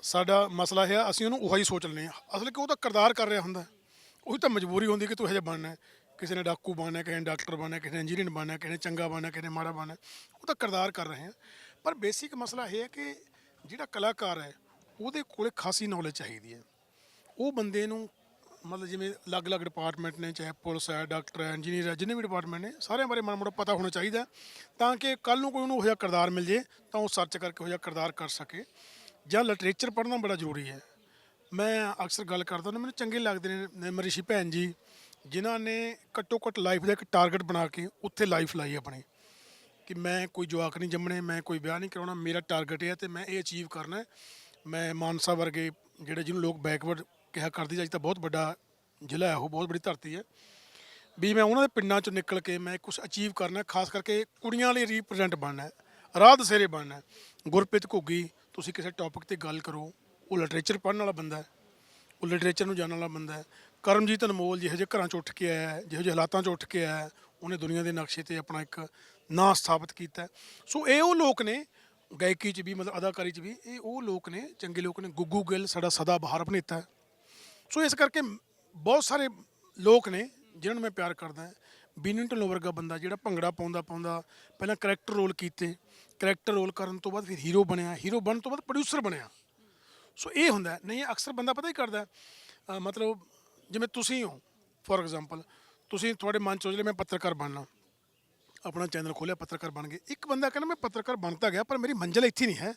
ਸਾਡਾ ਮਸਲਾ ਇਹ ਹੈ, ਅਸੀਂ ਉਹਨੂੰ ਉਹੀ ਸੋਚ ਲੈਂਦੇ ਹਾਂ। ਅਸਲ ਕਿ ਉਹ ਤਾਂ ਕਿਰਦਾਰ ਕਰ ਰਿਹਾ ਹੁੰਦਾ ਹੈ। ਉਹੀ ਤਾਂ ਮਜਬੂਰੀ ਹੁੰਦੀ ਕਿ ਤੂੰ ਇਹੋ ਜਿਹਾ ਬਣਨਾ ਹੈ। ਕਿਸੇ ਨੇ ਡਾਕੂ ਬਣਨਾ ਕਿਸੇ ਨੇ ਡਾਕਟਰ ਬਣਨਾ ਕਿਸੇ ਨੇ ਇੰਜੀਨੀਅਰ ਬਣਨਾ ਕਿਸੇ ਨੇ ਚੰਗਾ ਬਣਨਾ ਕਿਸੇ ਨੇ ਮਾੜਾ ਬਣਨਾ ਉਹ ਤਾਂ ਕਿਰਦਾਰ ਕਰ ਰਹੇ ਆ ਪਰ ਬੇਸਿਕ ਮਸਲਾ ਇਹ ਹੈ ਕਿ ਜਿਹੜਾ ਕਲਾਕਾਰ ਹੈ, ਉਹਦੇ ਕੋਲੇ ਖਾਸੀ ਨੌਲੇਜ ਚਾਹੀਦੀ ਹੈ। ਉਹ ਬੰਦੇ ਨੂੰ ਮਤਲਬ ਜਿਵੇਂ ਅਲੱਗ-ਅਲੱਗ ਡਿਪਾਰਟਮੈਂਟ ਨੇ, ਚਾਹੇ ਪੁਲਿਸ ਹੈ ਡਾਕਟਰ ਹੈ ਇੰਜੀਨੀਅਰ ਹੈ, ਜਿੰਨੇ ਵੀ ਡਿਪਾਰਟਮੈਂਟ ਨੇ, ਸਾਰਿਆਂ ਬਾਰੇ ਮਾੜਾ ਮੋਟਾ ਪਤਾ ਹੋਣਾ ਚਾਹੀਦਾ ਤਾਂ ਕਿ ਕੱਲ ਨੂੰ ਕੋਈ ਉਹਨੂੰ ਉਹ ਜਿਹਾ ਕਿਰਦਾਰ ਮਿਲ ਜੇ, ਤਾਂ ਉਹ ਸਰਚ ਕਰਕੇ ਉਹ ਜਿਹਾ ਕਿਰਦਾਰ ਕਰ ਸਕੇ। ਜਾਂ ਲਿਟਰੇਚਰ ਪੜ੍ਹਨਾ ਬੜਾ ਜ਼ਰੂਰੀ ਹੈ। ਮੈਂ ਅਕਸਰ ਗੱਲ ਕਰਦਾ ਹੁੰਦਾ, ਮੈਨੂੰ ਚੰਗੇ ਲੱਗਦੇ ਨੇ ਨਿੰਮ ਰਿਸ਼ੀ ਭੈਣ ਜੀ, ਜਿਨ੍ਹਾਂ ਨੇ ਘੱਟੋ ਘੱਟ ਲਾਈਫ ਦਾ ਇੱਕ ਟਾਰਗੇਟ ਬਣਾ ਕੇ ਉੱਥੇ ਲਾਈਫ ਲਾਈ ਆਪਣੀ। ਕਿ ਮੈਂ ਕੋਈ ਜਵਾਕ ਨਹੀਂ ਜੰਮਣੇ, ਮੈਂ ਕੋਈ ਵਿਆਹ ਨਹੀਂ ਕਰਾਉਣਾ, ਮੇਰਾ ਟਾਰਗੇਟ ਹੈ ਤੇ ਮੈਂ ਇਹ ਅਚੀਵ ਕਰਨਾ ਮੈਂ ਮਾਨਸਾ ਵਰਗੇ ਜਿਹੜੇ ਜਿਹਨੂੰ ਲੋਕ ਬੈਕਵਰਡ ਕਿਹਾ ਕਰਦੀ ਜਾਂ ਤਾਂ ਬਹੁਤ ਵੱਡਾ ਜ਼ਿਲ੍ਹਾ ਹੈ ਉਹ ਬਹੁਤ ਵੱਡੀ ਧਰਤੀ ਹੈ। ਵੀ ਮੈਂ ਉਹਨਾਂ ਦੇ ਪਿੰਡਾਂ ਚੋਂ ਨਿਕਲ ਕੇ ਮੈਂ ਕੁਝ ਅਚੀਵ ਕਰਨਾ ਖਾਸ ਕਰਕੇ ਕੁੜੀਆਂ ਲਈ ਰੀਪ੍ਰੈਜ਼ੈਂਟ ਬਣਨਾ ਰਾਹ ਦਸੇਰੇ ਬਣਨਾ ਗੁਰਪ੍ਰੀਤ ਘੁੱਗੀ ਤੁਸੀਂ ਕਿਸੇ ਟੌਪਿਕ ਤੇ ਗੱਲ ਕਰੋ ਉਹ ਲਿਟਰੇਚਰ ਪੜ੍ਹਨ ਵਾਲਾ ਬੰਦਾ ਹੈ ਉਹ ਲਿਟਰੇਚਰ ਨੂੰ ਜਾਣਨ ਵਾਲਾ ਬੰਦਾ ਹੈ। ਕਰਮਜੀਤ ਅਨਮੋਲ ਜਿਹੋ ਜਿਹੇ ਘਰਾਂ 'ਚ ਉੱਠ ਕੇ ਆਇਆ ਹੈ ਜਿਹੋ ਜਿਹੇ ਹਾਲਾਤਾਂ 'ਚ ਉੱਠ ਕੇ ਆਇਆ ਹੈ, ਉਹਨੇ ਦੁਨੀਆ ਦੇ ਨਕਸ਼ੇ ਤੇ ਆਪਣਾ ਇੱਕ ਨਾਂ ਸਥਾਪਿਤ ਕੀਤਾ ਸੋ ਇਹ ਉਹ ਲੋਕ ਨੇ ਗਾਇਕੀ 'ਚ ਵੀ ਮਤਲਬ ਅਦਾਕਾਰੀ 'ਚ ਵੀ ਇਹ ਉਹ ਲੋਕ ਨੇ ਚੰਗੇ ਲੋਕ ਨੇ। ਗੁੱਗੂ ਗਿੱਲ ਸਾਡਾ ਸਦਾ ਬਹਾਰ ਅਭਿਨੇਤਾ ਸੋ ਇਸ ਕਰਕੇ ਬਹੁਤ ਸਾਰੇ ਲੋਕ ਨੇ ਜਿਨ੍ਹਾਂ ਨੂੰ ਮੈਂ ਪਿਆਰ ਕਰਦਾ ਹਾਂ। ਢਿੱਲੋਂ ਵਰਗਾ ਬੰਦਾ ਜਿਹੜਾ ਭੰਗੜਾ ਪਾਉਂਦਾ ਪਾਉਂਦਾ ਪਹਿਲਾਂ ਕਰੈਕਟਰ ਰੋਲ ਕੀਤੇ। ਕਰੈਕਟਰ ਰੋਲ ਕਰਨ ਤੋਂ ਬਾਅਦ ਫਿਰ ਹੀਰੋ ਬਣਿਆ। ਹੀਰੋ ਬਣਨ ਤੋਂ ਬਾਅਦ ਪ੍ਰੋਡਿਊਸਰ ਬਣਿਆ। ਸੋ ਇਹ ਹੁੰਦਾ ਨਹੀਂ, ਅਕਸਰ ਬੰਦਾ ਪਤਾ ਹੀ? ਕਰਦਾ ਮਤਲਬ ਜਿਵੇਂ ਤੁਸੀਂ ਹੋ ਫੋਰ ਐਗਜ਼ਾਮਪਲ ਤੁਸੀਂ ਤੁਹਾਡੇ ਮਨ ਚ ਸੋਚ ਲਿਆ ਮੈਂ ਪੱਤਰਕਾਰ ਬਣਨਾ। ਆਪਣਾ ਚੈਨਲ ਖੋਲਿਆ ਪੱਤਰਕਾਰ ਬਣ ਗਏ। ਇੱਕ ਬੰਦਾ ਕਹਿੰਦਾ, ਮੈਂ ਪੱਤਰਕਾਰ ਬਣਤਾ ਗਿਆ, ਪਰ ਮੇਰੀ ਮੰਜ਼ਿਲ ਇੱਥੇ ਨਹੀਂ ਹੈ।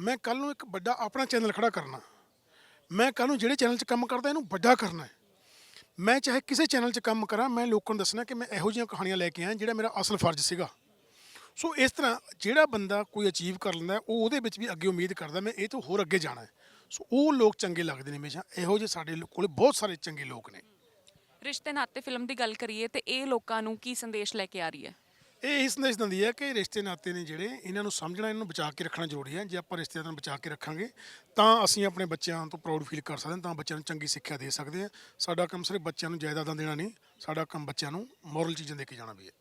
ਮੈਂ ਕੱਲ ਨੂੰ ਇੱਕ ਵੱਡਾ ਆਪਣਾ ਚੈਨਲ ਖੜਾ ਕਰਨਾ। ਮੈਂ ਕੱਲ ਨੂੰ ਜਿਹੜੇ ਚੈਨਲ 'ਚ ਕੰਮ ਕਰਦਾ, ਇਹਨੂੰ ਵੱਡਾ ਕਰਨਾ ਹੈ। ਮੈਂ ਚਾਹੇ ਕਿਸੇ ਚੈਨਲ 'ਚ ਕੰਮ ਕਰਾਂ, ਮੈਂ ਲੋਕਾਂ ਨੂੰ ਦੱਸਣਾ ਕਿ ਮੈਂ ਇਹੋ ਜਿਹੀਆਂ ਕਹਾਣੀਆਂ ਲੈ ਕੇ ਆਇਆ ਜਿਹੜਾ ਮੇਰਾ ਅਸਲ ਫਰਜ਼ ਸੀਗਾ। ਸੋ ਇਸ ਤਰ੍ਹਾਂ ਜਿਹੜਾ ਬੰਦਾ ਕੋਈ ਅਚੀਵ ਕਰ ਲੈਂਦਾ ਉਹ ਉਹਦੇ ਵਿੱਚ ਵੀ ਅੱਗੇ ਉਮੀਦ ਕਰਦਾ, ਮੈਂ ਇਹ ਤੋਂ ਹੋਰ ਅੱਗੇ ਜਾਣਾ ਹੈ। ਸੋ ਉਹ ਲੋਕ ਚੰਗੇ ਲੱਗਦੇ ਨੇ ਹਮੇਸ਼ਾ। ਇਹੋ ਜਿਹੇ ਸਾਡੇ ਕੋਲ ਬਹੁਤ ਸਾਰੇ ਚੰਗੇ ਲੋਕ ਨੇ। ਰਿਸ਼ਤੇ ਨਾਤੇ ਫਿਲਮ ਦੀ ਗੱਲ ਕਰੀਏ ਤੇ ਇਹ ਲੋਕਾਂ ਨੂੰ ਕੀ ਸੰਦੇਸ਼ ਲੈ ਕੇ ਆ ਰਹੀ ਹੈ? ਇਹ ਇਹੀ ਸੰਦੇਸ਼ ਦਿੰਦੀ ਹੈ ਕਿ ਰਿਸ਼ਤੇ ਨਾਤੇ ਨੇ ਜਿਹੜੇ ਇਹਨਾਂ ਨੂੰ ਸਮਝਣਾ, ਇਹਨਾਂ ਨੂੰ ਬਚਾ ਕੇ ਰੱਖਣਾ ਜ਼ਰੂਰੀ ਹੈ। ਜੇ ਆਪਾਂ ਰਿਸ਼ਤਿਆਂ ਨੂੰ ਬਚਾ ਕੇ ਰੱਖਾਂਗੇ, ਤਾਂ ਅਸੀਂ ਆਪਣੇ ਬੱਚਿਆਂ ਤੋਂ ਪ੍ਰਾਊਡ ਫੀਲ ਕਰ ਸਕਦੇ ਹਾਂ, ਤਾਂ ਬੱਚਿਆਂ ਨੂੰ ਚੰਗੀ ਸਿੱਖਿਆ ਦੇ ਸਕਦੇ ਹਾਂ। ਸਾਡਾ ਕੰਮ ਸਿਰਫ ਬੱਚਿਆਂ ਨੂੰ ਜਾਇਦਾਦਾਂ ਦੇਣਾ ਨਹੀਂ, ਸਾਡਾ ਕੰਮ ਬੱਚਿਆਂ ਨੂੰ ਮੋਰਲ ਚੀਜ਼ਾਂ ਦੇ ਕੇ ਜਾਣਾ ਵੀ ਹੈ।